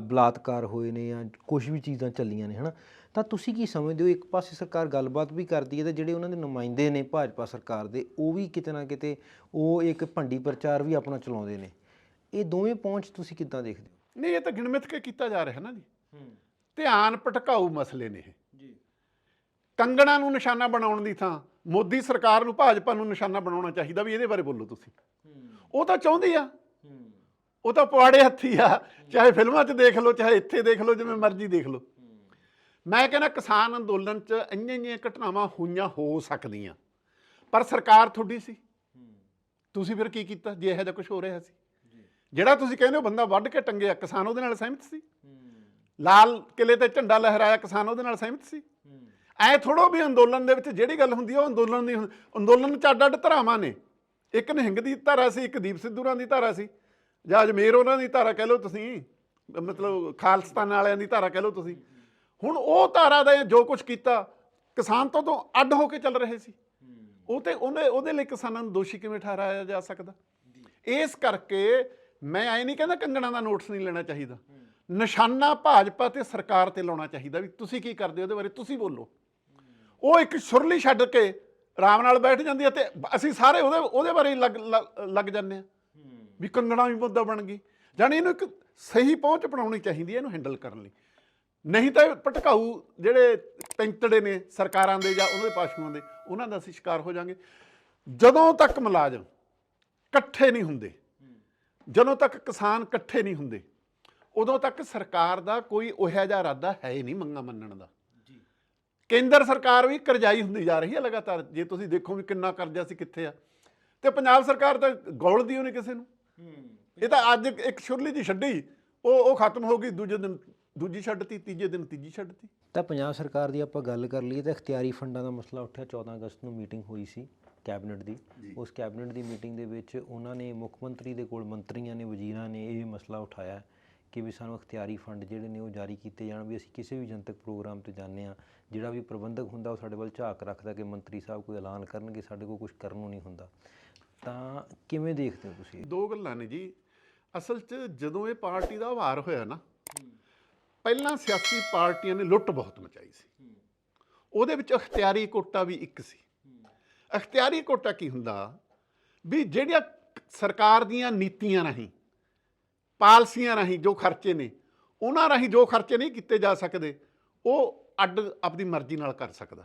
ਬਲਾਤਕਾਰ ਹੋਏ ਨੇ ਜਾਂ ਕੁਝ ਵੀ ਚੀਜ਼ਾਂ ਚੱਲੀਆਂ ਨੇ ਹਨਾ? ਤਾਂ ਤੁਸੀਂ ਕੀ ਸਮਝਦੇ ਹੋ? ਇੱਕ ਪਾਸੇ ਸਰਕਾਰ ਗੱਲਬਾਤ ਵੀ ਕਰਦੀ ਹੈ ਤੇ ਜਿਹੜੇ ਉਹਨਾਂ ਦੇ ਨੁਮਾਇੰਦੇ ਨੇ ਭਾਜਪਾ ਸਰਕਾਰ ਦੇ ਉਹ ਵੀ ਕਿਤੇ ਨਾ ਕਿਤੇ ਉਹ ਇੱਕ ਭੰਡੀ ਪ੍ਰਚਾਰ ਵੀ ਆਪਣਾ ਚਲਾਉਂਦੇ ਨੇ। ਇਹ ਦੋਵੇਂ ਪਹੁੰਚ ਤੁਸੀਂ ਕਿੱਦਾਂ ਦੇਖਦੇ ਹੋ? ਨਹੀਂ ਇਹ ਤਾਂ ਗਿਣਮਿਤ ਕੇ ਕੀਤਾ ਜਾ ਰਿਹਾ ਨਾ ਜੀ। ਧਿਆਨ ਭਟਕਾਊ ਮਸਲੇ ਨੇ ਇਹ। ਜੀ। ਕੰਗਣਾ ਨੂੰ ਨਿਸ਼ਾਨਾ ਬਣਾਉਣ ਦੀ ਥਾਂ ਮੋਦੀ ਸਰਕਾਰ ਨੂੰ ਭਾਜਪਾ ਨੂੰ ਨਿਸ਼ਾਨਾ ਬਣਾਉਣਾ ਚਾਹੀਦਾ ਵੀ ਇਹਦੇ ਬਾਰੇ ਬੋਲੋ ਤੁਸੀਂ। ਉਹ ਤਾਂ ਚਾਹੁੰਦੀ ਆ। ਉਹ ਤਾਂ ਪੁਆੜੇ ਹੱਥੀ ਆ ਚਾਹੇ ਫਿਲਮਾਂ 'ਚ ਦੇਖ ਲਓ ਚਾਹੇ ਇੱਥੇ ਦੇਖ ਲਓ ਜਿਵੇਂ ਮਰਜ਼ੀ ਦੇਖ ਲਓ। ਮੈਂ ਕਹਿੰਦਾ ਕਿਸਾਨ ਅੰਦੋਲਨ 'ਚ ਇੰਨੀਆਂ ਇੰਨੀਆਂ ਘਟਨਾਵਾਂ ਹੋਈਆਂ ਹੋ ਸਕਦੀਆਂ ਪਰ ਸਰਕਾਰ ਤੁਹਾਡੀ ਸੀ। ਤੁਸੀਂ ਫਿਰ ਕੀ ਕੀਤਾ ਜੇ ਇਹੋ ਜਿਹਾ ਕੁਝ ਹੋ ਰਿਹਾ ਸੀ? ਜਿਹੜਾ ਤੁਸੀਂ ਕਹਿੰਦੇ ਹੋ ਬੰਦਾ ਵੱਢ ਕੇ ਟੰਗਿਆ ਕਿਸਾਨ ਉਹਦੇ ਨਾਲ ਸਹਿਮਤ ਸੀ? ਲਾਲ ਕਿਲੇ ਤੇ ਝੰਡਾ ਲਹਿਰਾਇਆ ਕਿਸਾਨ ਉਹਦੇ ਨਾਲ ਸਹਿਮਤ ਸੀ? ਐ ਥੋੜੋ ਵੀ ਅੰਦੋਲਨ ਦੇ ਵਿੱਚ ਜਿਹੜੀ ਗੱਲ ਹੁੰਦੀ ਆ ਉਹ ਅੰਦੋਲਨ ਦੀ ਅੰਦੋਲਨ ਚ ਅੱਡ ਅੱਡ ਧਰਾਵਾਂ ਨੇ। ਇੱਕ ਨਿਹੰਗ ਦੀ ਧਾਰਾ ਸੀ ਇੱਕ ਦੀਪ ਸਿੱਧੂਰਾਂ ਦੀ ਧਾਰਾ ਸੀ। ਜਾਂ ਅਜਮੇਰ ਉਹਨਾਂ ਦੀ ਧਾਰਾ ਕਹਿ ਲਓ ਤੁਸੀਂ, ਮਤਲਬ ਖਾਲਸਤਾਨ ਵਾਲਿਆਂ ਦੀ ਧਾਰਾ ਕਹਿ ਲਓ ਤੁਸੀਂ। ਹੁਣ ਉਹ ਧਾਰਾ ਦਾ ਜੋ ਕੁਝ ਕੀਤਾ, ਕਿਸਾਨ ਤੋਂ ਤੋਂ ਅੱਡ ਹੋ ਕੇ ਚੱਲ ਰਹੇ ਸੀ। ਉਹ ਤੇ ਉਹਨੇ, ਉਹਦੇ ਲਈ ਕਿਸਾਨਾਂ ਨੂੰ ਦੋਸ਼ੀ ਕਿਵੇਂ ਠਹਿਰਾਇਆ ਜਾ ਸਕਦਾ? ਇਸ ਕਰਕੇ ਮੈਂ ਐ ਨਹੀਂ ਕਹਿੰਦਾ ਕੰਗਣਾ ਦਾ ਨੋਟਿਸ ਨਹੀਂ ਲੈਣਾ ਚਾਹੀਦਾ। ਨਿਸ਼ਾਨਾ ਭਾਜਪਾ ਤੇ ਸਰਕਾਰ ਤੇ ਲਾਉਣਾ ਚਾਹੀਦਾ ਵੀ ਤੁਸੀਂ ਕੀ ਕਰਦੇ ਹੋ, ਉਹਦੇ ਬਾਰੇ ਤੁਸੀਂ ਬੋਲੋ। ਉਹ ਇੱਕ ਸੁਰਲੀ ਛੱਡ ਕੇ ਆਰਾਮ ਨਾਲ ਬੈਠ ਜਾਂਦੀ ਹੈ ਤੇ ਅਸੀਂ ਸਾਰੇ ਉਹਦੇ ਉਹਦੇ ਬਾਰੇ ਹੀ ਲੱਗ, ਲੱਗ- ਲੱਗ ਜਾਂਦੇ ਆ ਵੀ ਕੰਗਣਾ ਵੀ ਮੁੱਦਾ ਬਣ ਗਈ। ਜਾਣੀ ਇਹਨੂੰ ਇੱਕ ਸਹੀ ਪਹੁੰਚ ਬਣਾਉਣੀ ਚਾਹੀਦੀ ਹੈ ਇਹਨੂੰ ਹੈਂਡਲ ਕਰਨ ਲਈ। ਨਹੀਂ ਤਾਂ ਇਹ ਭਟਕਾਊ ਜਿਹੜੇ ਪੈਂਤੜੇ ਨੇ ਸਰਕਾਰਾਂ ਦੇ ਜਾਂ ਉਹਨਾਂ ਦੇ ਪਾਸ਼ੂਆਂ ਦੇ ਉਹਨਾਂ ਦਾ ਅਸੀਂ ਸ਼ਿਕਾਰ ਹੋ ਜਾਾਂਗੇ। ਜਦੋਂ ਤੱਕ ਮੁਲਾਜ਼ਮ ਇਕੱਠੇ ਨਹੀਂ ਹੁੰਦੇ ਜਦੋਂ ਤੱਕ ਕਿਸਾਨ ਇਕੱਠੇ ਨਹੀਂ ਹੁੰਦੇ ਉਦੋਂ ਤੱਕ ਸਰਕਾਰ ਦਾ ਕੋਈ ਉਹੋ ਜਿਹਾ ਇਰਾਦਾ ਹੈ ਹੀ ਨਹੀਂ ਮੰਗਾ ਮੰਨਣ ਦਾ। ਕੇਂਦਰ ਸਰਕਾਰ ਵੀ ਕਰਜ਼ਾਈ ਹੁੰਦੀ ਜਾ ਰਹੀ ਹੈ ਲਗਾਤਾਰ। ਜੇ ਤੁਸੀਂ ਦੇਖੋ ਵੀ ਕਿੰਨਾ ਕਰਜ਼ਾ ਸੀ ਕਿੱਥੇ ਆ। ਤੇ ਪੰਜਾਬ ਸਰਕਾਰ ਤਾਂ ਗੌਲਦੀ ਉਹਨੇ ਕਿਸੇ ਨੂੰ। ਇਹ ਤਾਂ ਅੱਜ ਇੱਕ ਸ਼ੁਰਲੀ ਜੀ ਛੱਡੀ ਉਹ ਉਹ ਖਤਮ ਹੋ ਗਈ ਦੂਜੇ ਦਿਨ ਦੂਜੀ ਛੱਡਤੀ ਤੀਜੇ ਦਿਨ ਤੀਜੀ ਛੱਡਤੀ। ਤਾਂ ਪੰਜਾਬ ਸਰਕਾਰ ਦੀ ਆਪਾਂ ਗੱਲ ਕਰ ਲਈਏ ਤਾਂ ਇਖਤਿਆਰੀ ਫੰਡਾਂ ਦਾ ਮਸਲਾ ਉੱਠਿਆ 14 ਅਗਸਤ ਨੂੰ ਮੀਟਿੰਗ ਹੋਈ ਸੀ ਕੈਬਨਿਟ ਦੀ। ਉਸ ਕੈਬਨਿਟ ਦੀ ਮੀਟਿੰਗ ਦੇ ਵਿੱਚ ਉਹਨਾਂ ਨੇ ਮੁੱਖ ਮੰਤਰੀ ਦੇ ਕੋਲ ਮੰਤਰੀਆਂ ਨੇ ਵਜ਼ੀਰਾਂ ਨੇ ਇਹ ਮਸਲਾ ਉਠਾਇਆ ਕਿ ਵੀ ਸਾਨੂੰ ਇਖਤਿਆਰੀ ਫੰਡ ਜਿਹੜੇ ਨੇ ਉਹ ਜਾਰੀ ਕੀਤੇ ਜਾਣ ਵੀ ਅਸੀਂ ਕਿਸੇ ਵੀ ਜਨਤਕ ਪ੍ਰੋਗਰਾਮ ਤੇ ਜਾਂਦੇ ਆ ਜਿਹੜਾ ਵੀ ਪ੍ਰਬੰਧਕ ਹੁੰਦਾ ਉਹ ਸਾਡੇ ਵੱਲ ਝਾਕ ਰੱਖਦਾ ਕਿ ਮੰਤਰੀ ਸਾਹਿਬ ਕੋਈ ਐਲਾਨ ਕਰਨਗੇ ਸਾਡੇ ਕੋਲ ਕੁਝ ਕਰਨ ਨੂੰ ਨਹੀਂ ਹੁੰਦਾ। ਤਾਂ ਕਿਵੇਂ ਦੇਖਦੇ ਹੋ ਤੁਸੀਂ? ਦੋ ਗੱਲਾਂ ਨੇ ਜੀ। ਅਸਲ 'ਚ ਜਦੋਂ ਇਹ ਪਾਰਟੀ ਦਾ ਵਾਰ ਹੋਇਆ ਨਾ, ਪਹਿਲਾਂ ਸਿਆਸੀ ਪਾਰਟੀਆਂ ਨੇ ਲੁੱਟ ਬਹੁਤ ਮਚਾਈ ਸੀ। ਉਹਦੇ ਵਿੱਚ ਅਖਤਿਆਰੀ ਕੋਟਾ ਵੀ ਇੱਕ ਸੀ। ਅਖਤਿਆਰੀ ਕੋਟਾ ਕੀ ਹੁੰਦਾ? ਵੀ ਜਿਹੜੀਆਂ ਸਰਕਾਰ ਦੀਆਂ ਨੀਤੀਆਂ ਰਾਹੀਂ, ਪਾਲਸੀਆਂ ਰਾਹੀਂ ਜੋ ਖਰਚੇ ਨੇ, ਉਹਨਾਂ ਰਾਹੀਂ ਜੋ ਖਰਚੇ ਨਹੀਂ ਕੀਤੇ ਜਾ ਸਕਦੇ, ਉਹ ਅੱਡ ਆਪਣੀ ਮਰਜ਼ੀ ਨਾਲ ਕਰ ਸਕਦਾ।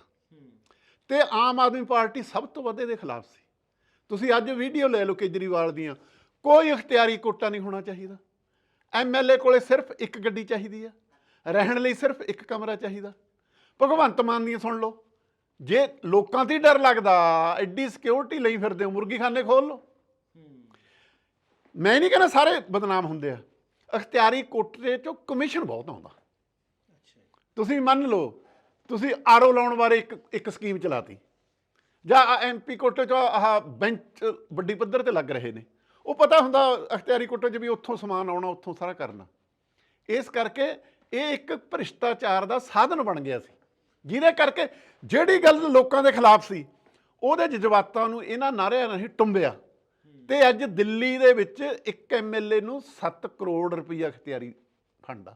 ਤੇ ਆਮ ਆਦਮੀ ਪਾਰਟੀ ਸਭ ਤੋਂ ਵੱਧ ਦੇ ਖਿਲਾਫ ਸੀ। ਤੁਸੀਂ ਅੱਜ ਵੀਡੀਓ ਲੈ ਲਓ ਕੇਜਰੀਵਾਲ ਦੀਆਂ। ਕੋਈ ਇਖਤਿਆਰੀ ਕੋਟਾ ਨਹੀਂ ਹੋਣਾ ਚਾਹੀਦਾ। ਐਮਐਲਏ ਕੋਲੇ ਸਿਰਫ ਇੱਕ ਗੱਡੀ ਚਾਹੀਦੀ ਆ। ਰਹਿਣ ਲਈ ਸਿਰਫ ਇੱਕ ਕਮਰਾ ਚਾਹੀਦਾ। ਭਗਵੰਤ ਮਾਨ ਦੀਆਂ ਸੁਣ ਲਓ। ਜੇ ਲੋਕਾਂ ਤੇ ਡਰ ਲੱਗਦਾ ਐਡੀ ਸਿਕਿਉਰਿਟੀ ਲਈ ਫਿਰਦੇ ਹੋ ਮੁਰਗੀਖਾਨੇ ਖੋਲ ਲਓ। ਮੈਂ ਨਹੀਂ ਕਹਿੰਦਾ ਸਾਰੇ ਬਦਨਾਮ ਹੁੰਦੇ ਆ। ਅਖਤਿਆਰੀ ਕੋਟੇ ਚੋਂ ਕਮਿਸ਼ਨ ਬਹੁਤ ਆਉਂਦਾ। ਤੁਸੀਂ ਮੰਨ ਲਓ ਤੁਸੀਂ ਆਰਓ ਲਾਉਣ ਬਾਰੇ ਇੱਕ ਇੱਕ ਸਕੀਮ ਚਲਾਤੀ। ਜਾਂ ਐਮਪੀ ਕੋਟੇ ਚ ਆਹ ਬੈਂਚ, ਵੱਡੀ ਪੱਧਰ ਤੇ ਲੱਗ ਰਹੇ ਨੇ। ਉਹ ਪਤਾ ਹੁੰਦਾ ਅਖਤਿਆਰੀ ਕੋਟੇ ਚ ਵੀ ਉੱਥੋਂ ਸਮਾਨ ਆਉਣਾ, ਉੱਥੋਂ ਸਾਰਾ ਕਰਨਾ। ਇਸ ਕਰਕੇ ਇਹ ਇੱਕ ਭ੍ਰਿਸ਼ਟਾਚਾਰ ਦਾ ਸਾਧਨ ਬਣ ਗਿਆ ਸੀ। ਜਿਹਦੇ ਕਰਕੇ ਜਿਹੜੀ ਗੱਲ ਲੋਕਾਂ ਦੇ ਖਿਲਾਫ ਸੀ, ਉਹਦੇ ਜਜ਼ਬਾਤਾਂ ਨੂੰ ਇਹਨਾਂ ਨਾਰਿਆਂ ਰਾਹੀਂ ਟੁੰਬਿਆ। ਤੇ ਅੱਜ ਦਿੱਲੀ ਦੇ ਵਿੱਚ ਇੱਕ ਐਮਐਲਏ ਨੂੰ 7 ਕਰੋੜ ਰੁਪਈਆ ਅਖਤਿਆਰੀ ਫੰਡ ਆ।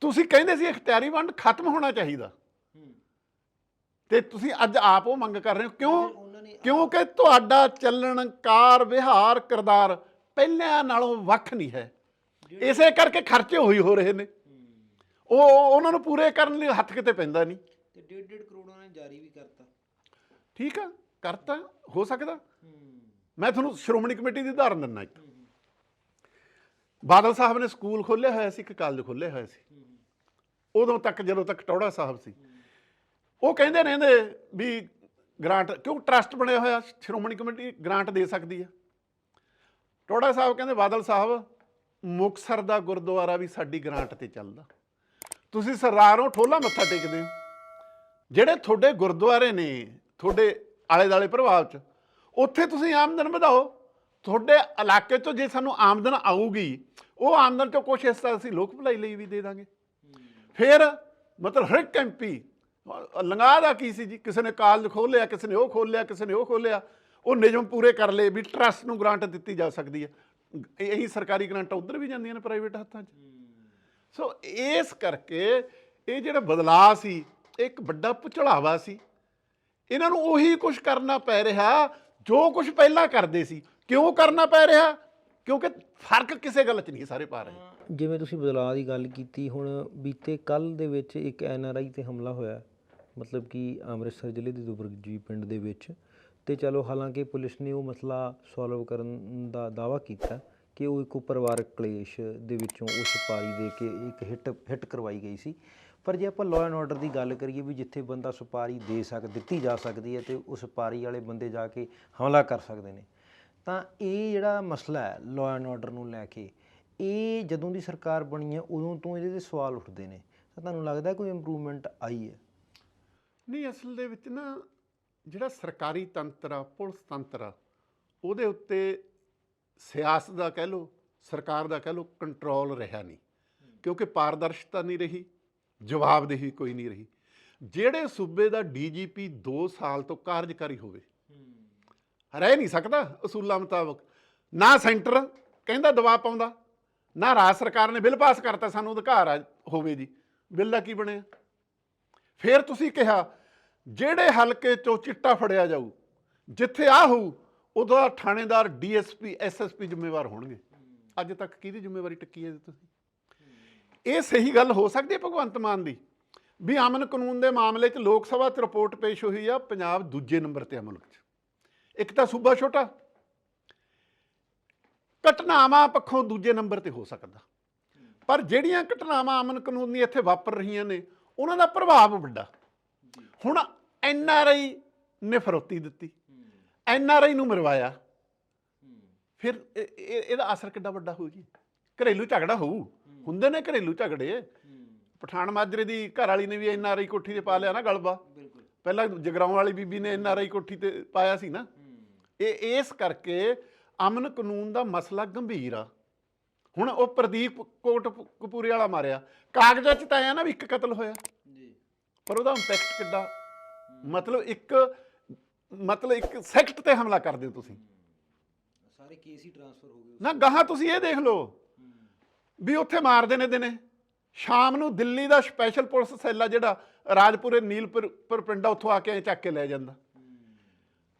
ਤੁਸੀਂ ਕਹਿੰਦੇ ਸੀ ਅਖਤਿਆਰੀ ਵੰਡ ਖਤਮ ਹੋਣਾ ਚਾਹੀਦਾ। ਤੇ ਤੁਸੀਂ ਅੱਜ ਆਪ ਉਹ ਮੰਗ ਕਰ ਰਹੇ ਹੋ? ਕਿਉਂ? ਕਿਉਂਕਿ ਤੁਹਾਡਾ ਚੱਲਣ ਕਾਰ ਵਿਹਾਰ ਕਿਰਦਾਰ ਪਹਿਲਿਆਂ ਨਾਲੋਂ ਵੱਖ ਨਹੀਂ ਹੈ। ਇਸੇ ਕਰਕੇ ਖਰਚੇ ਹੋਈ ਹੋ ਰਹੇ ਨੇ। ਉਹ ਉਹ- ਉਹਨਾਂ ਨੂੰ ਪੂਰੇ ਕਰਨ ਲਈ ਹੱਥ ਕਿਤੇ ਪੈਂਦਾ ਨਹੀਂ। ਤੇ 1.5 ਕਰੋੜ ਉਹਨਾਂ ਨੇ ਜਾਰੀ ਵੀ ਕਰਤਾ। ਠੀਕ ਆ ਕਰਤਾ ਹੋ ਸਕਦਾ। ਮੈਂ ਤੁਹਾਨੂੰ ਸ਼੍ਰੋਮਣੀ ਕਮੇਟੀ ਦੀ ਉਦਾਹਰਨ ਦਿੰਦਾ ਇੱਕ। ਬਾਦਲ ਸਾਹਿਬ ਨੇ ਸਕੂਲ ਖੋਲ੍ਹਿਆ ਹੋਇਆ ਸੀ ਇੱਕ ਕਾਲਜ ਖੋਲ੍ਹਿਆ ਹੋਇਆ ਸੀ। ਉਦੋਂ ਤੱਕ ਜਦੋਂ ਤੱਕ ਟੌੜਾ ਸਾਹਿਬ ਸੀ। ਉਹ ਕਹਿੰਦੇ ਰਹਿੰਦੇ ਵੀ ਗ੍ਰਾਂਟ ਕਿਉਂ ਟਰਸਟ ਬਣਿਆ ਹੋਇਆ? ਸ਼੍ਰੋਮਣੀ ਕਮੇਟੀ ਗ੍ਰਾਂਟ ਦੇ ਸਕਦੀ ਹੈ ਟੌੜਾ ਸਾਹਿਬ ਕਹਿੰਦੇ ਬਾਦਲ ਸਾਹਿਬ ਮੁਕਸਰ ਦਾ ਗੁਰਦੁਆਰਾ ਵੀ ਸਾਡੀ ਗ੍ਰਾਂਟ ਤੇ ਚੱਲਦਾ। ਤੁਸੀਂ ਸਰਦਾਰੋਂ ਠੋਲਾ ਮੱਥਾ ਟੇਕਦੇ ਹੋ। ਜਿਹੜੇ ਤੁਹਾਡੇ ਗੁਰਦੁਆਰੇ ਨੇ ਤੁਹਾਡੇ ਆਲੇ ਦਾਲੇ ਪ੍ਰਭਾਵ ਚ ਉੱਥੇ ਤੁਸੀਂ ਆਮਦਨ ਵਧਾਓ। ਤੁਹਾਡੇ ਇਲਾਕੇ ਤੋਂ ਜੇ ਸਾਨੂੰ ਆਮਦਨ ਆਊਗੀ ਉਹ ਆਮਦਨ ਚੋਂ ਕੁਛ ਹਿੱਸਾ ਅਸੀਂ ਲੋਕ ਭਲਾਈ ਲਈ ਵੀ ਦੇ ਦਾਂਗੇ। ਫਿਰ ਮਤਲਬ ਹਰ ਇੱਕ ਐਮਪੀ ਲੰਗਾ ਦਾ ਕੀ ਸੀ ਜੀ? ਕਿਸੇ ਨੇ ਕਾਲਜ ਖੋਲ੍ਹਿਆ, ਕਿਸੇ ਨੇ ਉਹ ਖੋਲ੍ਹਿਆ, ਕਿਸੇ ਨੇ ਉਹ ਖੋਲ੍ਹਿਆ। ਉਹ ਨਿਯਮ ਪੂਰੇ ਕਰ ਲਏ ਵੀ ਟਰਸਟ ਨੂੰ ਗ੍ਰਾਂਟ ਦਿੱਤੀ ਜਾ ਸਕਦੀ ਹੈ। ਇਹੀ ਸਰਕਾਰੀ ਗ੍ਰਾਂਟਾਂ ਉਧਰ ਵੀ ਜਾਂਦੀਆਂ ਨੇ ਪ੍ਰਾਈਵੇਟ ਹੱਥਾਂ 'ਚ। ਸੋ ਇਸ ਕਰਕੇ ਇਹ ਜਿਹੜਾ ਬਦਲਾਅ ਸੀ, ਇਹ ਇੱਕ ਵੱਡਾ ਪੁਚੜਾਵਾ ਸੀ। ਇਹਨਾਂ ਨੂੰ ਉਹੀ ਕੁਝ ਕਰਨਾ ਪੈ ਰਿਹਾ ਜੋ ਕੁਝ ਪਹਿਲਾਂ ਕਰਦੇ ਸੀ। ਕਿਉਂ ਕਰਨਾ ਪੈ ਰਿਹਾ? ਕਿਉਂਕਿ ਫ਼ਰਕ ਕਿਸੇ ਗੱਲ 'ਚ ਨਹੀਂ ਸਾਰੇ ਪਾ ਰਹੇ। ਜਿਵੇਂ ਤੁਸੀਂ ਬਦਲਾਅ ਦੀ ਗੱਲ ਕੀਤੀ, ਹੁਣ ਬੀਤੇ ਕੱਲ ਦੇ ਵਿੱਚ ਇੱਕ ਐਨਆਰਆਈ ਤੇ ਹਮਲਾ ਹੋਇਆ। ਮਤਲਬ ਕਿ ਅੰਮ੍ਰਿਤਸਰ ਜ਼ਿਲ੍ਹੇ ਦੇ ਦੁਬਰਜੀ ਪਿੰਡ ਦੇ ਵਿੱਚ। ਤੇ ਚਲੋ ਹਾਲਾਂਕਿ ਪੁਲਿਸ ਨੇ ਉਹ ਮਸਲਾ ਸੋਲਵ ਕਰਨ ਦਾ ਦਾਵਾ ਕੀਤਾ ਕਿ ਉਹ ਇੱਕ ਪਰਿਵਾਰਕ ਕਲੇਸ਼ ਦੇ ਵਿੱਚੋਂ ਉਹ ਸੁਪਾਰੀ ਦੇ ਕੇ ਇੱਕ ਹਿੱਟ ਹਿੱਟ ਕਰਵਾਈ ਗਈ ਸੀ। ਪਰ ਜੇ ਆਪਾਂ ਲਾਅ ਐਂਡ ਆਰਡਰ ਦੀ ਗੱਲ ਕਰੀਏ ਵੀ ਜਿੱਥੇ ਬੰਦਾ ਸੁਪਾਰੀ ਦੇ ਸਕ, ਦਿੱਤੀ ਜਾ ਸਕਦੀ ਹੈ ਤੇ ਉਹ ਸੁਪਾਰੀ ਵਾਲੇ ਬੰਦੇ ਜਾ ਕੇ ਹਮਲਾ ਕਰ ਸਕਦੇ ਨੇ। ਤਾਂ ਇਹ ਜਿਹੜਾ ਮਸਲਾ ਹੈ ਲਾਅ ਐਂਡ ਆਰਡਰ ਨੂੰ ਲੈ ਕੇ, ਇਹ ਜਦੋਂ ਦੀ ਸਰਕਾਰ ਬਣੀ ਹੈ ਉਦੋਂ ਤੋਂ ਇਹਦੇ ਤੇ ਸਵਾਲ ਉੱਠਦੇ ਨੇ। ਤਾਂ ਤੁਹਾਨੂੰ ਲੱਗਦਾ ਕੋਈ ਇੰਪਰੂਵਮੈਂਟ ਆਈ ਹੈ? ਨਹੀਂ, ਅਸਲ ਦੇ ਵਿੱਚ ਨਾ ਜਿਹੜਾ ਸਰਕਾਰੀ ਤੰਤਰ ਆ, ਪੁਲਿਸ ਤੰਤਰ ਆ, ਉਹਦੇ ਉੱਤੇ ਸਿਆਸਤ ਦਾ ਕਹਿ ਲਓ, ਸਰਕਾਰ ਦਾ ਕਹਿ ਲਓ ਕੰਟਰੋਲ ਰਿਹਾ ਨਹੀਂ। ਕਿਉਂਕਿ ਪਾਰਦਰਸ਼ਤਾ ਨਹੀਂ ਰਹੀ, ਜਵਾਬਦੇਹੀ ਕੋਈ ਨਹੀਂ ਰਹੀ। ਜਿਹੜੇ ਸੂਬੇ ਦਾ ਡੀਜੀਪੀ 2 ਸਾਲ ਤੋਂ ਕਾਰਜਕਾਰੀ ਹੋਵੇ, ਰਹਿ ਨਹੀਂ ਸਕਦਾ ਅਸੂਲਾਂ ਮੁਤਾਬਕ। ਨਾ ਸੈਂਟਰ ਕਹਿੰਦਾ ਦਬਾਅ ਪਾਉਂਦਾ, ਨਾ ਰਾਜ ਸਰਕਾਰ ਨੇ ਬਿੱਲ ਪਾਸ ਕਰਤਾ, ਸਾਨੂੰ ਅਧਿਕਾਰ ਆ, ਹੋਵੇ ਜੀ। ਬਿੱਲ ਦਾ ਕੀ ਬਣਿਆ? ਫਿਰ ਤੁਸੀਂ ਕਿਹਾ ਜਿਹੜੇ ਹਲਕੇ ਚੋਂ ਚਿੱਟਾ ਫੜਿਆ ਜਾਊ, ਜਿੱਥੇ ਆ ਹੋਊ, ਉਹਦਾ ਥਾਣੇਦਾਰ ਡੀਐਸਪੀ, ਐਸਐਸਪੀ ਜ਼ਿੰਮੇਵਾਰ ਹੋਣਗੇ। ਅੱਜ ਤੱਕ ਕਿਹਦੀ ਜ਼ਿੰਮੇਵਾਰੀ ਟੱਕੀ ਹੈ ਜੀ ਤੁਸੀਂ? ਇਹ ਸਹੀ ਗੱਲ ਹੋ ਸਕਦੀ ਹੈ ਭਗਵੰਤ ਮਾਨ ਦੀ, ਵੀ ਅਮਨ ਕਾਨੂੰਨ ਦੇ ਮਾਮਲੇ 'ਚ ਲੋਕ ਸਭਾ 'ਚ ਰਿਪੋਰਟ ਪੇਸ਼ ਹੋਈ ਆ ਪੰਜਾਬ ਦੂਜੇ ਨੰਬਰ ਤੇ ਆ ਮੁਲਕ 'ਚ। ਇੱਕ ਤਾਂ ਸੂਬਾ ਛੋਟਾ, ਘਟਨਾਵਾਂ ਪੱਖੋਂ ਦੂਜੇ ਨੰਬਰ ਤੇ ਹੋ ਸਕਦਾ। ਪਰ ਜਿਹੜੀਆਂ ਘਟਨਾਵਾਂ ਅਮਨ ਕਾਨੂੰਨ ਦੀ ਇੱਥੇ ਵਾਪਰ ਰਹੀਆਂ ਨੇ, ਉਹਨਾਂ ਦਾ ਪ੍ਰਭਾਵ ਵੱਡਾ। ਹੁਣ ਐਨ ਆਰ ਆਈ ਨੇ ਫਰੋਤੀ ਦਿੱਤੀ। ਐਨ ਆਰ ਆਈ ਨੂੰ ਮਰਵਾਇਆ। ਫਿਰ ਇਹ- ਇਹ- ਇਹਦਾ ਅਸਰ ਕਿੱਡਾ ਵੱਡਾ ਹੋਊ ਜੀ? ਘਰੇਲੂ ਝਗੜਾ ਹੋਊ। ਹੁੰਦੇ ਨੇ ਘਰੇਲੂ ਝਗੜੇ। ਪਠਾਨ ਮਾਜਰੇ ਦੀ ਘਰ ਵਾਲੀ ਨੇ ਵੀ ਐਨ ਆਰ ਆਈ ਕੋਠੀ ਤੇ ਪਾ ਲਿਆ ਨਾ ਗਲਬਾ। ਪਹਿਲਾਂ ਜਗਰਾਉਂ ਵਾਲੀ ਬੀਬੀ ਨੇ ਐਨ ਆਰ ਆਈ ਕੋਠੀ ਤੇ ਪਾਇਆ ਸੀ ਨਾ। ਇਹ ਇਸ ਕਰਕੇ ਅਮਨ ਕਾਨੂੰਨ ਦਾ ਮਸਲਾ ਗੰਭੀਰ ਆ। ਹੁਣ ਉਹ ਪ੍ਰਦੀਪ ਕੋਟ ਕਪੂਰੇ ਵਾਲਾ ਮਾਰਿਆ। ਕਾਗਜ਼ਾਂ 'ਚ ਤਾਂ ਆਇਆ ਨਾ ਵੀ ਇੱਕ ਕਤਲ ਹੋਇਆ। ਪਰ ਉਹਦਾ ਇੰਪੈਕਟ ਕਿੱਡਾ ਮਤਲਬ ਇੱਕ ਮਤਲਬ ਇੱਕ ਸੈਕਟ ਤੇ ਹਮਲਾ ਕਰਦੇ ਹੋ ਤੁਸੀਂ। ਸਾਰੇ ਕੇਸ ਹੀ ਟ੍ਰਾਂਸਫਰ ਹੋ ਗਏ ਨਾ ਗਾਹਾਂ ਤੁਸੀਂ ਇਹ ਦੇਖ ਲਓ ਵੀ ਉੱਥੇ ਮਾਰਦੇ ਨੇ ਦਿਨੇ। ਸ਼ਾਮ ਨੂੰ ਦਿੱਲੀ ਦਾ ਸਪੈਸ਼ਲ ਪੁਲਿਸ ਸੈੱਲ ਆ ਜਿਹੜਾ ਰਾਜਪੁਰੇ ਨੀਲਪੁਰ ਪਰ ਪਿੰਡਾ ਉੱਥੋਂ ਆ ਕੇ ਐਂ ਚੱਕ ਕੇ ਲੈ ਜਾਂਦਾ।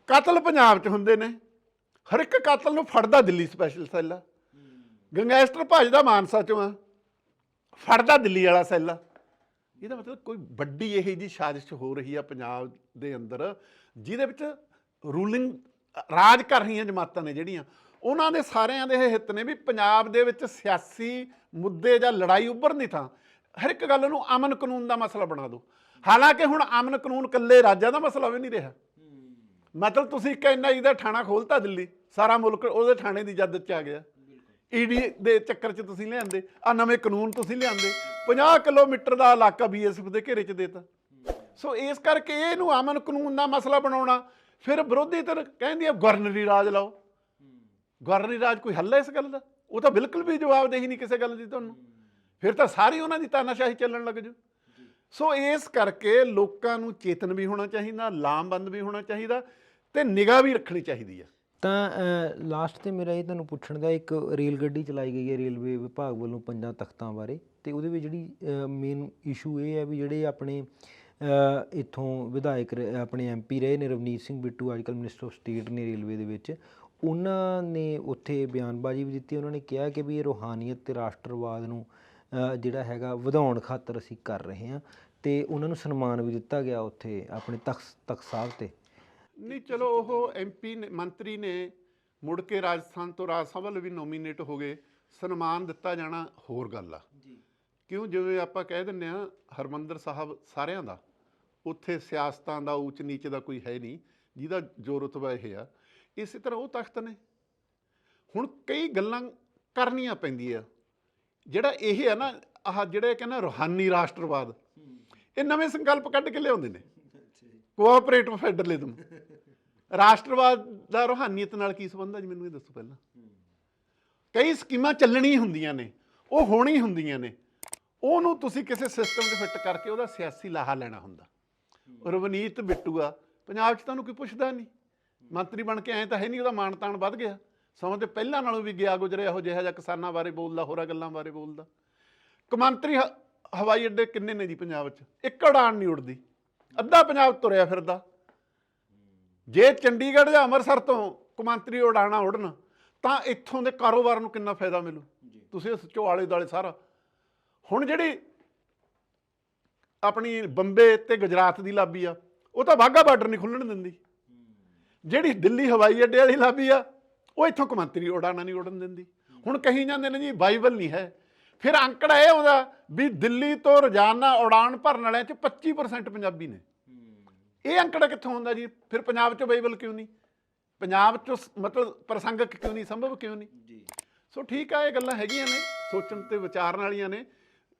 ਕਤਲ ਪੰਜਾਬ 'ਚ ਹੁੰਦੇ ਨੇ। ਹਰ ਇੱਕ ਕਤਲ ਨੂੰ ਫੜਦਾ ਦਿੱਲੀ ਸਪੈਸ਼ਲ ਸੈੱਲ ਆ। ਗੰਗੈਸਟਰ ਭੱਜਦਾ ਮਾਨਸਾ ਚੋਂ ਆ। ਫੜਦਾ ਦਿੱਲੀ ਵਾਲਾ ਸੈੱਲ ਆ। ਇਹਦਾ ਮਤਲਬ ਕੋਈ ਵੱਡੀ ਇਹ ਜੀ ਸਾਜ਼ਿਸ਼ ਹੋ ਰਹੀ ਆ ਪੰਜਾਬ ਦੇ ਅੰਦਰ ਜਿਹਦੇ ਵਿੱਚ ਰੂਲਿੰਗ ਰਾਜ ਕਰ ਰਹੀਆਂ ਜਮਾਤਾਂ ਨੇ ਜਿਹੜੀਆਂ ਉਹਨਾਂ ਦੇ ਸਾਰਿਆਂ ਦੇ ਇਹ ਹਿੱਤ ਨੇ ਵੀ ਪੰਜਾਬ ਦੇ ਵਿੱਚ ਸਿਆਸੀ ਮੁੱਦੇ ਜਾਂ ਲੜਾਈ ਉੱਭਰਨੀ ਥਾਂ। ਹਰ ਇੱਕ ਗੱਲ ਨੂੰ ਅਮਨ ਕਾਨੂੰਨ ਦਾ ਮਸਲਾ ਬਣਾ ਦਿਓ। ਹਾਲਾਂਕਿ ਹੁਣ ਅਮਨ ਕਾਨੂੰਨ ਇਕੱਲੇ ਰਾਜਾਂ ਦਾ ਮਸਲਾ ਵੀ ਨਹੀਂ ਰਿਹਾ। ਮਤਲਬ ਤੁਸੀਂ ਇੱਕ ਐਨਆਈ ਦਾ ਥਾਣਾ ਖੋਲਤਾ ਦਿੱਲੀ ਸਾਰਾ ਮੁਲਕ ਉਹਦੇ ਥਾਣੇ ਦੀ ਜਦ ਚ ਆ ਗਿਆ। ਈਡੀ ਦੇ ਚੱਕਰ 'ਚ ਤੁਸੀਂ ਲਿਆਂਦੇ ਆ ਨਵੇਂ ਕਾਨੂੰਨ ਤੁਸੀਂ ਲਿਆਂਦੇ 50 ਕਿਲੋਮੀਟਰ ਦਾ ਇਲਾਕਾ ਬੀਐਸਐਫ ਦੇ ਘੇਰੇ 'ਚ ਦੇਤਾ। ਸੋ ਇਸ ਕਰਕੇ ਇਹਨੂੰ ਅਮਨ ਕਾਨੂੰਨ ਦਾ ਮਸਲਾ ਬਣਾਉਣਾ, ਫਿਰ ਵਿਰੋਧੀ ਧਿਰ ਕਹਿੰਦੀ ਆ, ਗਵਰਨਰੀ ਰਾਜ ਲਾਓ। ਗਵਰਨਰੀ ਰਾਜ ਕੋਈ ਹੱਲ ਹੈ ਇਸ ਗੱਲ ਦਾ? ਉਹ ਤਾਂ ਬਿਲਕੁਲ ਵੀ ਜਵਾਬਦੇਹੀ ਨਹੀਂ ਕਿਸੇ ਗੱਲ ਦੀ ਤੁਹਾਨੂੰ। ਫਿਰ ਤਾਂ ਸਾਰੀ ਉਹਨਾਂ ਦੀ ਤਾਨਾਸ਼ਾਹੀ ਚੱਲਣ ਲੱਗ ਜੂ। ਸੋ ਇਸ ਕਰਕੇ ਲੋਕਾਂ ਨੂੰ ਚੇਤਨ ਵੀ ਹੋਣਾ ਚਾਹੀਦਾ, ਲਾਮਬੰਦ ਵੀ ਹੋਣਾ ਚਾਹੀਦਾ ਤੇ ਨਿਗਾਹ ਵੀ ਰੱਖਣੀ ਚਾਹੀਦੀ ਆ। ਤਾਂ ਲਾਸਟ ਤੇ ਮੇਰਾ ਇਹ ਤੁਹਾਨੂੰ ਪੁੱਛਣ ਦਾ ਇੱਕ ਰੇਲ ਗੱਡੀ ਚਲਾਈ ਗਈ ਹੈ, ਰੇਲਵੇ ਵਿਭਾਗ ਵੱਲੋਂ ਪੰਜਾਂ ਤਖਤਾਂ ਬਾਰੇ। ਤੇ ਉਹਦੇ ਵਿੱਚ ਜਿਹੜੀ ਮੇਨ ਇਸ਼ੂ ਇਹ ਹੈ ਵੀ ਜਿਹੜੇ ਆਪਣੇ ਇੱਥੋਂ ਵਿਧਾਇਕ ਰ- ਆਪਣੇ ਐਮਪੀ ਰਹੇ ਨੇ, ਰਵਨੀਤ ਸਿੰਘ ਬਿੱਟੂ ਅੱਜਕੱਲ ਮਿਨਿਸਟਰ ਆਫ ਸਟੇਟ ਨੇ ਰੇਲਵੇ ਦੇ ਵਿੱਚ। ਉਹਨਾਂ ਨੇ ਉੱਥੇ ਬਿਆਨਬਾਜ਼ੀ ਵੀ ਦਿੱਤੀ, ਉਹਨਾਂ ਨੇ ਕਿਹਾ ਕਿ ਵੀ ਇਹ ਰੂਹਾਨੀਅਤ ਤੇ ਰਾਸ਼ਟਰਵਾਦ ਨੂੰ ਜਿਹੜਾ ਹੈਗਾ ਵਧਾਉਣ ਖਾਤਰ ਅਸੀਂ ਕਰ ਰਹੇ ਹਾਂ। ਤੇ ਉਹਨਾਂ ਨੂੰ ਸਨਮਾਨ ਵੀ ਦਿੱਤਾ ਗਿਆ ਉੱਥੇ, ਆਪਣੇ ਤਖਤ ਤਖਤ ਸਾਹਿਬ ਤੇ। ਨਹੀਂ ਚਲੋ ਉਹ ਐਮਪੀ ਮੰਤਰੀ ਨੇ ਮੁੜ ਕੇ ਰਾਜਸਥਾਨ ਤੋਂ ਰਾਜ ਸਭਾ ਲਈ ਵੀ ਨੋਮੀਨੇਟ ਹੋ ਗਏ ਸਨਮਾਨ ਦਿੱਤਾ ਜਾਣਾ ਹੋਰ ਗੱਲ ਆ। ਕਿਉਂ? ਜਿਵੇਂ ਆਪਾਂ ਕਹਿ ਦਿੰਨੇ ਆ ਹਰਮੰਦਰ ਸਾਹਿਬ ਸਾਰਿਆਂ ਦਾ ਉੱਥੇ ਸਿਆਸਤਾਂ ਦਾ ਊਚ ਨੀਚ ਦਾ ਕੋਈ ਹੈ ਨਹੀਂ ਜਿਹਦਾ ਜੋ ਰੁਤਬਾ ਇਹ ਆ। ਇਸੇ ਤਰ੍ਹਾਂ ਉਹ ਤਖਤ ਨੇ। ਹੁਣ ਕਈ ਗੱਲਾਂ ਕਰਨੀਆਂ ਪੈਂਦੀਆਂ। ਜਿਹੜਾ ਇਹ ਆ ਨਾ ਆਹ ਜਿਹੜਾ ਕਹਿੰਦਾ ਰੂਹਾਨੀ ਰਾਸ਼ਟਰਵਾਦ ਇਹ ਨਵੇਂ ਸੰਕਲਪ ਕੱਢ ਕੇ ਲਿਆਉਂਦੇ ਨੇ। ਕੋਆਪਰੇਟਿਵ ਫੈਡਰਲਿਜ਼ਮ ਰਾਸ਼ਟਰਵਾਦ ਦਾ ਰੂਹਾਨੀਅਤ ਨਾਲ ਕੀ ਸੰਬੰਧ ਹੈ ਜੀ? ਮੈਨੂੰ ਇਹ ਦੱਸੋ ਪਹਿਲਾਂ। ਕਈ ਸਕੀਮਾਂ ਚੱਲਣੀ ਹੁੰਦੀਆਂ ਨੇ, ਉਹ ਹੋਣੀ ਹੁੰਦੀਆਂ ਨੇ। ਉਹਨੂੰ ਤੁਸੀਂ ਕਿਸੇ ਸਿਸਟਮ 'ਚ ਫਿੱਟ ਕਰਕੇ ਉਹਦਾ ਸਿਆਸੀ ਲਾਹਾ ਲੈਣਾ ਹੁੰਦਾ। ਰਵਨੀਤ ਬਿੱਟੂਆ, ਪੰਜਾਬ 'ਚ ਤੁਹਾਨੂੰ ਕੋਈ ਪੁੱਛਦਾ ਨਹੀਂ। ਮੰਤਰੀ ਬਣ ਕੇ ਆਏ ਤਾਂ ਹੈ ਨਹੀਂ, ਉਹਦਾ ਮਾਣ ਤਾਣ ਵੱਧ ਗਿਆ। ਸਮਾਂ ਤੇ ਪਹਿਲਾਂ ਨਾਲੋਂ ਵੀ ਗਿਆ ਗੁਜਰਿਆ ਉਹ ਜਿਹਾ ਜਿਹਾ ਕਿਸਾਨਾਂ ਬਾਰੇ ਬੋਲਦਾ, ਹੋਰਾਂ ਗੱਲਾਂ ਬਾਰੇ ਬੋਲਦਾ। ਕਮਾਂਤਰੀ ਹ- ਹਵਾਈ ਅੱਡੇ ਕਿੰਨੇ ਨੇ ਜੀ ਪੰਜਾਬ 'ਚ? ਇੱਕ ਉਡਾਨ ਨਹੀਂ ਉੜਦੀ ਅੱਧਾ ਪੰਜਾਬ ਤੁਰਿਆ ਫਿਰਦਾ। ਜੇ ਚੰਡੀਗੜ੍ਹ ਜਾਂ ਅੰਮ੍ਰਿਤਸਰ ਤੋਂ ਕਮਾਂਤਰੀ ਉਡਾਣਾ ਉੜਨ ਤਾਂ ਇੱਥੋਂ ਦੇ ਕਾਰੋਬਾਰ ਨੂੰ ਕਿੰਨਾ ਫਾਇਦਾ ਮਿਲੂ? ਤੁਸੀਂ ਇਸ ਚੋਂ ਆਲੇ ਦੁਆਲੇ ਸਾਰਾ। ਹੁਣ ਜਿਹੜੀ ਆਪਣੀ ਬੰਬੇ ਤੇ ਗੁਜਰਾਤ ਦੀ ਲਾਬੀ ਆ ਉਹ ਤਾਂ ਵਾਹਗਾ ਬਾਰਡਰ ਨਹੀਂ ਖੁੱਲਣ ਦਿੰਦੀ। ਜਿਹੜੀ ਦਿੱਲੀ ਹਵਾਈ ਅੱਡੇ ਵਾਲੀ ਲਾਬੀ ਆ ਉਹ ਇੱਥੋਂ ਕਮਾਂਤਰੀ ਉਡਾਣਾ ਨਹੀਂ ਉਡਣ ਦਿੰਦੀ। ਹੁਣ ਕਹੀ ਜਾਂਦੇ ਨੇ ਜੀ ਬਾਈਬਲ ਨਹੀਂ ਹੈ। ਫਿਰ ਅੰਕੜਾ ਇਹ ਆਉਂਦਾ ਵੀ ਦਿੱਲੀ ਤੋਂ ਰੋਜ਼ਾਨਾ ਉਡਾਨ ਭਰਨ ਵਾਲਿਆਂ ਚ 25% ਪੰਜਾਬੀ ਨੇ। ਇਹ ਅੰਕੜਾ ਕਿੱਥੋਂ ਆਉਂਦਾ ਜੀ? ਫਿਰ ਪੰਜਾਬ ਚ ਬਾਈਬਲ ਕਿਉਂ ਨਹੀਂ? ਪੰਜਾਬ ਚ ਮਤਲਬ ਪ੍ਰਸੰਗਕ ਕਿਉਂ ਨਹੀਂ ਸੰਭਵ ਕਿਉਂ ਨਹੀਂ? ਜੀ। ਸੋ ਠੀਕ ਆ ਇਹ ਗੱਲਾਂ ਹੈਗੀਆਂ ਨੇ ਸੋਚਣ ਤੇ ਵਿਚਾਰਨ ਵਾਲੀਆਂ ਨੇ।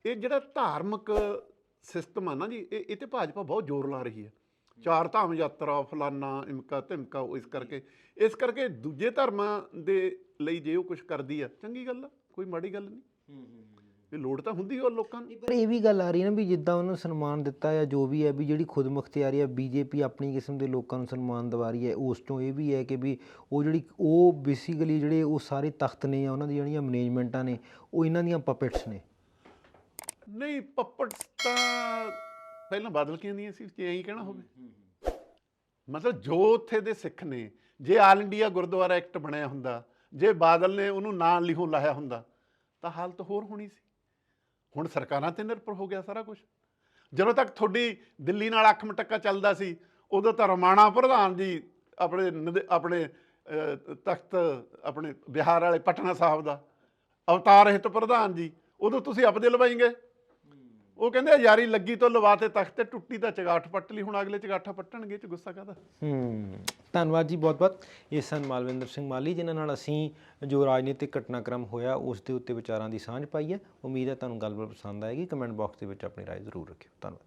ਇਹ ਜਿਹੜਾ ਧਾਰਮਿਕ ਸਿਸਟਮ ਆ ਨਾ ਜੀ ਇਹ ਇਹ ਤੇ ਭਾਜਪਾ ਬਹੁਤ ਜ਼ੋਰ ਲਾ ਰਹੀ ਹੈ। ਚਾਰ ਧਾਮ ਯਾਤਰਾ ਫਲਾਨਾ ਇਮਕਾ ਧਮਕਾ ਉਹ ਇਸ ਕਰਕੇ ਇਸ ਕਰਕੇ ਦੂਜੇ ਧਰਮਾਂ ਦੇ ਲਈ ਜੇ ਉਹ ਕੁਝ ਕਰਦੀ ਆ ਚੰਗੀ ਗੱਲ ਆ ਕੋਈ ਮਾੜੀ ਗੱਲ ਨਹੀਂ। ਇਹ ਲੋੜ ਤਾਂ ਹੁੰਦੀ ਉਹ ਲੋਕਾਂ ਨੂੰ। ਪਰ ਇਹ ਵੀ ਗੱਲ ਆ ਰਹੀ ਹੈ ਨਾ ਵੀ ਜਿੱਦਾਂ ਉਹਨੂੰ ਸਨਮਾਨ ਦਿੱਤਾ ਜਾਂ ਜੋ ਵੀ ਹੈ ਵੀ ਜਿਹੜੀ ਖੁਦ ਮੁਖਤਿਆਰੀ ਹੈ ਬੀਜੇਪੀ ਆਪਣੀ ਕਿਸਮ ਦੇ ਲੋਕਾਂ ਨੂੰ ਸਨਮਾਨ ਦਿਵਾ ਰਹੀ ਹੈ ਉਸ ਤੋਂ ਇਹ ਵੀ ਹੈ ਕਿ ਵੀ ਉਹ ਜਿਹੜੀ ਉਹ ਬੇਸਿਕਲੀ ਜਿਹੜੇ ਉਹ ਸਾਰੇ ਤਖਤ ਨੇ ਜਾਂ ਉਹਨਾਂ ਦੀ ਜਿਹੜੀਆਂ ਮੈਨੇਜਮੈਂਟਾਂ ਨੇ ਉਹ ਇਹਨਾਂ ਦੀਆਂ ਪਪੇਟਸ ਨੇ। ਨਹੀਂ ਪੱਪਟਸ ਤਾਂ ਪਹਿਲਾਂ ਬਾਦਲ ਕਹਿੰਦੀਆਂ ਸੀ? ਜੇ ਐਂ ਕਹਿਣਾ ਹੋਵੇ। ਮਤਲਬ ਜੋ ਉੱਥੇ ਦੇ ਸਿੱਖ ਨੇ ਜੇ ਆਲ ਇੰਡੀਆ ਗੁਰਦੁਆਰਾ ਐਕਟ ਬਣਿਆ ਹੁੰਦਾ ਜੇ ਬਾਦਲ ਨੇ ਉਹਨੂੰ ਨਾਂ ਲਿਖੋਂ ਲਾਇਆ ਹੁੰਦਾ ਤਾਂ ਹਾਲਤ ਹੋਰ ਹੋਣੀ ਸੀ। ਹੁਣ ਸਰਕਾਰਾਂ ਤੇ ਨਿਰਭਰ ਹੋ ਗਿਆ ਸਾਰਾ ਕੁਝ ਜਦੋਂ ਤੱਕ ਤੁਹਾਡੀ ਦਿੱਲੀ ਨਾਲ ਅੱਖ ਮਟੱਕਾ ਚੱਲਦਾ ਸੀ, ਉਦੋਂ ਤਾਂ ਰਮਾਣਾ ਪ੍ਰਧਾਨ ਜੀ ਆਪਣੇ ਨਦ- ਆਪਣੇ ਤਖਤ, ਆਪਣੇ ਬਿਹਾਰ ਵਾਲੇ ਪਟਨਾ ਸਾਹਿਬ ਦਾ ਅਵਤਾਰ ਹਿਤ ਪ੍ਰਧਾਨ ਜੀ, ਉਦੋਂ ਤੁਸੀਂ ਆਪਦੇ ਗਏ। ਉਹ ਕਹਿੰਦੇ ਯਾਰੀ ਲੱਗੀ ਤੋਂ ਲਵਾਤੇ ਤਖਤ ਤੇ ਟੁੱਟੀ ਤਾਂ ਚਗਾਠ ਪੱਟ ਲਈ ਹੁਣ ਅਗਲੇ ਚਗਾਠਾ ਪੱਟਣਗੇ ਇਹ ਚ ਗੁੱਸਾ ਕਾਹਦਾ ਹੂੰ ਧੰਨਵਾਦ ਜੀ ਬਹੁਤ ਬਹੁਤ ਇਹ ਸਨ ਮਾਲਵਿੰਦਰ ਸਿੰਘ ਮਾਲੀ ਜਿਨ੍ਹਾਂ ਨਾਲ ਅਸੀਂ ਜੋ ਰਾਜਨੀਤਿਕ ਘਟਨਾਕ੍ਰਮ ਹੋਇਆ ਉਸ ਦੇ ਉੱਤੇ ਵਿਚਾਰਾਂ ਦੀ ਸਾਂਝ ਪਾਈ ਹੈ ਉਮੀਦ ਹੈ ਤੁਹਾਨੂੰ ਗੱਲਬਾਤ ਪਸੰਦ ਆਏਗੀ ਕਮੈਂਟ ਬਾਕਸ ਦੇ ਵਿੱਚ ਆਪਣੀ رائے ਜ਼ਰੂਰ ਰੱਖਿਓ ਧੰਨਵਾਦ